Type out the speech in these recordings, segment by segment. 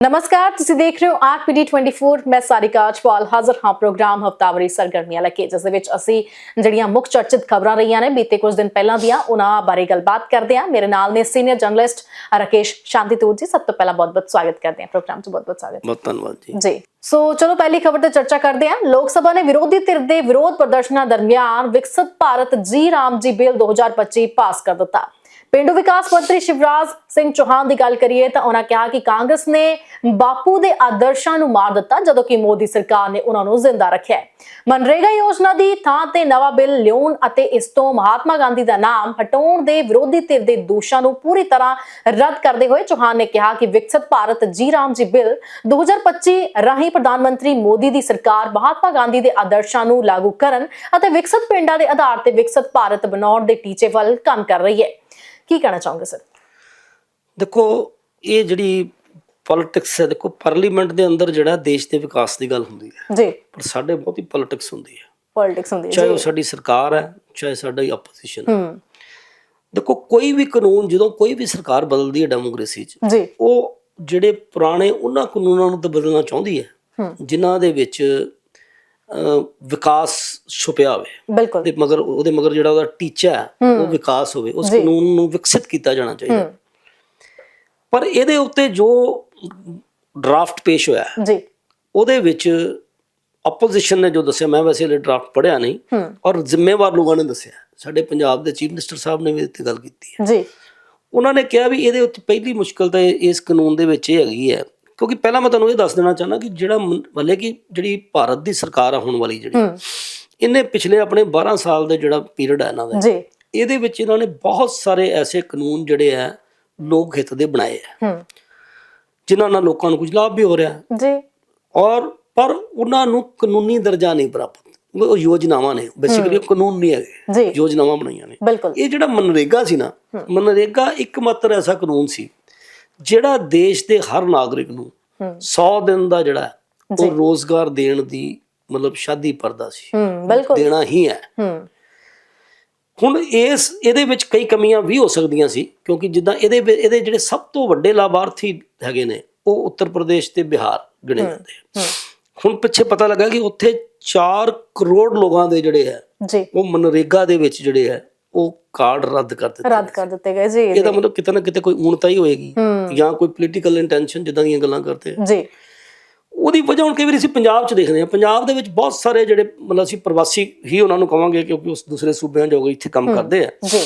ਨਮਸਕਾਰ ਤੁਸੀਂ ਦੇਖ ਰਹੇ ਹੋ ਆਰਕ ਪੀਡੀ 24 ਮੈਂ ਸਾਰਿਕਾ ਅਚਵਾਲ ਹਾਜ਼ਰ ਹਾਂ ਪ੍ਰੋਗਰਾਮ ਹਫਤਾਵਾਰੀ ਸਰਗਰਮੀਆਂ ਲੈ ਕੇ ਜਿਸ ਦੇ ਵਿੱਚ ਅਸੀਂ ਜਿਹੜੀਆਂ ਮੁੱਖ ਚਰਚਿਤ ਖਬਰਾਂ ਰਹੀਆਂ ਨੇ ਬੀਤੇ ਕੁਝ ਦਿਨ ਪਹਿਲਾਂ ਦੀਆਂ ਉਹਨਾਂ ਬਾਰੇ ਗੱਲਬਾਤ ਕਰਦੇ ਹਾਂ ਮੇਰੇ ਨਾਲ ਨੇ ਸੀਨੀਅਰ ਜਰਨਲਿਸਟ ਰਾਕੇਸ਼ ਸ਼ਾਂਤੀਤੂਰ ਜੀ ਸਭ ਤੋਂ ਪਹਿਲਾਂ ਬਹੁਤ-ਬਹੁਤ ਸਵਾਗਤ ਕਰਦੇ ਹਾਂ ਪ੍ਰੋਗਰਾਮ 'ਚ ਬਹੁਤ-ਬਹੁਤ ਸਵਾਗਤ ਬਹੁਤ ਧੰਨਵਾਦ ਜੀ ਜੀ ਸੋ ਚਲੋ ਪਹਿਲੀ ਖਬਰ ਤੇ ਚਰਚਾ ਕਰਦੇ ਹਾਂ ਲੋਕ ਸਭਾ ਨੇ ਵਿਰੋਧੀ ਧਿਰ ਦੇ ਵਿਰੋਧ ਪ੍ਰਦਰਸ਼ਨਾਂ ਦਰਮਿਆਨ ਵਿਕਸਿਤ ਭਾਰਤ ਜੀ ਰਾਮ ਜੀ ਬਿੱਲ 2025 ਪਾਸ ਕਰ ਦਿੱਤਾ ਪਿੰਡੂ ਵਿਕਾਸ ਮੰਤਰੀ ਸ਼ਿਵਰਾਜ ਸਿੰਘ ਚੌਹਾਨ ਦੀ ਗੱਲ ਕਰੀਏ ਤਾਂ ਉਹਨਾਂ ਕਿਹਾ ਕਿ ਕਾਂਗਰਸ ਨੇ ਬਾਪੂ ਦੇ ਆਦਰਸ਼ਾਂ ਨੂੰ ਮਾਰ ਦਿੱਤਾ ਜਦੋਂ ਕਿ ਮੋਦੀ ਸਰਕਾਰ ਨੇ ਉਹਨਾਂ ਨੂੰ ਜ਼ਿੰਦਾ ਰੱਖਿਆ ਮਨਰੇਗਾ ਯੋਜਨਾ ਦੀ ਥਾਂ ਤੇ ਨਵਾਂ ਬਿੱਲ ਲਿਆਉਣ ਅਤੇ ਇਸ ਤੋਂ ਮਹਾਤਮਾ ਗਾਂਧੀ ਦਾ ਨਾਮ ਹਟਾਉਣ ਦੇ ਵਿਰੋਧੀ ਧਿਰ ਦੇ ਦੋਸ਼ਾਂ ਨੂੰ ਪੂਰੀ ਤਰ੍ਹਾਂ ਰੱਦ ਕਰਦੇ ਹੋਏ ਚੌਹਾਨ ਨੇ ਕਿਹਾ ਕਿ ਵਿਕਸਿਤ ਭਾਰਤ ਜੀ ਰਾਮ ਜੀ ਬਿੱਲ 2025 ਰਾਹੀਂ ਪ੍ਰਧਾਨ ਮੰਤਰੀ ਮੋਦੀ ਦੀ ਸਰਕਾਰ ਮਹਾਤਮਾ ਗਾਂਧੀ ਦੇ ਆਦਰਸ਼ਾਂ ਨੂੰ ਲਾਗੂ ਕਰਨ ਅਤੇ ਵਿਕਸਿਤ ਪਿੰਡਾਂ ਦੇ ਆਧਾਰ ਤੇ ਵਿਕਸਿਤ ਭਾਰਤ ਬਣਾਉਣ ਦੇ ਟੀਚੇ ਵੱਲ ਕੰਮ ਕਰ ਰਹੀ ਹੈ। ਕੀ ਕਹਿਣਾ ਚਾਹੋਗੇ ਸਰ? ਦੇਖੋ ਇਹ ਜਿਹੜੀ ਪੋਲਿਟਿਕਸ ਹੈ ਦੇਖੋ ਪਾਰਲੀਮੈਂਟ ਦੇ ਅੰਦਰ ਜਿਹੜਾ ਦੇਸ਼ ਦੇ ਵਿਕਾਸ ਦੀ ਗੱਲ ਹੁੰਦੀ ਹੈ। ਜੀ। ਪਰ ਸਾਡੇ ਬਹੁਤੀ ਪੋਲਿਟਿਕਸ ਹੁੰਦੀ ਹੈ। ਪੋਲਿਟਿਕਸ ਹੁੰਦੀ ਹੈ ਚਾਹੇ ਉਹ ਸਾਡੀ ਸਰਕਾਰ ਹੈ ਚਾਹੇ ਸਾਡੀ ਆਪੋਜੀਸ਼ਨ ਹੈ। ਹੂੰ। ਦੇਖੋ ਕੋਈ ਵੀ ਕਾਨੂੰਨ ਜਦੋਂ ਕੋਈ ਵੀ ਸਰਕਾਰ ਬਦਲਦੀ ਹੈ ਡੈਮੋਕ੍ਰੇਸੀ 'ਚ ਜੀ। ਉਹ ਜਿਹੜੇ ਪੁਰਾਣੇ ਉਹਨਾਂ ਕਾਨੂੰਨਾਂ ਨੂੰ ਤਾਂ ਬਦਲਣਾ ਚਾਹੁੰਦੀ ਹੈ। ਹੂੰ। ਜਿਨ੍ਹਾਂ ਦੇ ਵਿੱਚ ਵਿਕਾਸ ਛੁਪਿਆ ਹੋਵੇ। ਬਿਲਕੁਲ। ਤੇ ਮਗਰ ਉਹਦੇ ਮਗਰ ਜਿਹੜਾ ਉਹਦਾ ਟੀਚਾ ਹੈ ਉਹ ਵਿਕਾਸ ਹੋਵੇ। ਉਸ ਕਾਨੂੰਨ ਨੂੰ ਵਿਕਸਿਤ ਕੀਤਾ ਜਾਣਾ ਚਾਹੀਦਾ। ਪਰ ਇਹਦੇ ਉੱਤੇ ਜੋ ਡਰਾਫਟ ਪੇਸ਼ ਹੋਇਆ ਜੀ। ਉਹਦੇ ਵਿੱਚ ਆਪੋਜੀਸ਼ਨ ਨੇ ਜੋ ਦੱਸਿਆ ਮੈਂ ਵੈਸੇ ਇਹ ਡਰਾਫਟ ਪੜਿਆ ਨਹੀਂ ਔਰ ਜ਼ਿੰਮੇਵਾਰ ਲੋਕਾਂ ਨੇ ਦੱਸਿਆ ਸਾਡੇ ਪੰਜਾਬ ਦੇ ਚੀਫ ਮਿਨਿਸਟਰ ਸਾਹਿਬ ਨੇ ਵੀ ਇੱਥੇ ਗੱਲ ਕੀਤੀ ਹੈ। ਜੀ। ਉਹਨਾਂ ਨੇ ਕਿਹਾ ਵੀ ਇਹਦੇ ਉੱਤੇ ਪਹਿਲੀ ਮੁਸ਼ਕਲ ਤਾਂ ਇਸ ਕਾਨੂੰਨ ਦੇ ਵਿੱਚ ਇਹ ਹੈਗੀ ਹੈ ਕਿਉਂਕਿ ਪਹਿਲਾਂ ਮੈਂ ਤੁਹਾਨੂੰ ਇਹ ਦੱਸ ਦੇਣਾ ਚਾਹੁੰਦਾ ਕਿ ਜਿਹੜਾ ਭਲੇ ਕਿ ਜਿਹੜੀ ਭਾਰਤ ਦੀ ਸਰਕਾਰ ਆ ਹੋਣ ਵਾਲੀ ਜਿਹੜੀ ਇਹਨੇ ਪਿਛਲੇ ਆਪਣੇ 12 ਸਾਲ ਦੇ ਜਿਹੜਾ ਪੀਰੀਅਡ ਹੈ ਇਹਨਾਂ ਦਾ ਜੀ। ਇਹਦੇ ਵਿੱਚ ਇਹਨਾਂ ਨੇ ਬਹੁਤ ਸਾਰੇ ਐਸੇ ਕਾਨੂੰਨ ਜਿਹੜੇ ਆ ਲੋਕ ਹਿੱਤ ਦੇ ਬਣਾਏ ਆ। ਹੂੰ। ਜਿਨ੍ਹਾਂ ਨਾਲ ਲੋਕਾਂ ਨੂੰ ਕੁਝ ਲਾਭ ਵੀ ਹੋ ਰਿਹਾ। ਜੀ। ਔਰ ਪਰ ਉਹਨਾਂ ਨੂੰ ਕਾਨੂੰਨੀ ਦਰਜਾ ਨਹੀਂ ਪ੍ਰਾਪਤ। ਉਹ ਯੋਜਨਾਵਾਂ ਨੇ ਬੇਸਿਕਲੀ ਉਹ ਕਾਨੂੰਨ ਨਹੀਂ ਹੈਗੇ। ਯੋਜਨਾਵਾਂ ਬਣਾਈਆਂ ਨੇ। ਇਹ ਜਿਹੜਾ ਮਨਰੇਗਾ ਸੀ ਨਾ ਮਨਰੇਗਾ ਇੱਕਮਾਤਰ ਐਸਾ ਕਾਨੂੰਨ ਸੀ ਜਿਹੜਾ ਦੇਸ਼ ਦੇ ਹਰ ਨਾਗਰਿਕ ਨੂੰ ਹੂੰ। 100 ਦਿਨ ਦਾ ਜਿਹੜਾ ਹੈ, ਉਹ ਰੋਜ਼ਗਾਰ ਦੇਣ ਦੀ ਮਤਲਬ ਸ਼ਾਦੀ ਪਰਦਾ ਸੀ। ਹੂੰ ਬਿਲਕੁਲ। ਦੇਣਾ ਹੀ ਹੈ। ਹੂੰ। ਹੁਣ ਇਸ ਇਹਦੇ ਵਿੱਚ ਕਈ ਕਮੀਆਂ ਵੀ ਹੋ ਸਕਦੀਆਂ ਸੀ ਕਿਉਂਕਿ ਜਿੱਦਾਂ ਇਹਦੇ ਇਹਦੇ ਜਿਹੜੇ ਸਭ ਤੋਂ ਵੱਡੇ ਲਾਭਾਰਥੀ ਹੈਗੇ ਨੇ ਉਹ ਉੱਤਰ ਪ੍ਰਦੇਸ਼ ਤੇ ਬਿਹਾਰ ਗਿਣੇ ਜਾਂਦੇ ਹੂੰ। ਹੁਣ ਪਿੱਛੇ ਪਤਾ ਲੱਗਾ ਕਿ ਉੱਥੇ 4 ਕਰੋੜ ਲੋਕਾਂ ਦੇ ਜਿਹੜੇ ਜੀ। ਉਹ ਮਨਰੇਗਾ ਦੇ ਵਿੱਚ ਜਿਹੜੇ ਆ ਉਹ ਕਾਰਡ ਰੱਦ ਕਰ ਦਿੱਤੇ ਰੱਦ ਕਰ ਦਿੱਤੇ ਗਏ ਜੀ ਇਹਦਾ ਮਤਲਬ ਕਿਤੇ ਨਾ ਕਿਤੇ ਕੋਈ ਊਣਤਾ ਹੀ ਹੋਏਗੀ ਜਾਂ ਕੋਈ ਪੋਲੀਟੀਕਲ ਇੰਟੈਂਸ਼ਨ ਜਿੱਦਾਂ ਦੀਆਂ ਗੱਲਾਂ ਕਰਦੇ ਆ। ਜੀ। ਉਹਦੀ ਵਜ੍ਹਾ ਹੁਣ ਕਈ ਵਾਰੀ ਅਸੀਂ ਪੰਜਾਬ 'ਚ ਦੇਖਦੇ ਹਾਂ। ਪੰਜਾਬ ਦੇ ਵਿੱਚ ਬਹੁਤ ਸਾਰੇ ਜਿਹੜੇ ਮਤਲਬ ਅਸੀਂ ਪ੍ਰਵਾਸੀ ਹੀ ਉਹਨਾਂ ਨੂੰ ਕਵਾਂਗੇ ਕਿਉਂਕਿ ਉਸ ਦੂਸਰੇ ਸੂਬਿਆਂ 'ਚ ਹੋ ਗਏ ਇੱਥੇ ਕੰਮ ਕਰਦੇ ਆ। ਜੀ।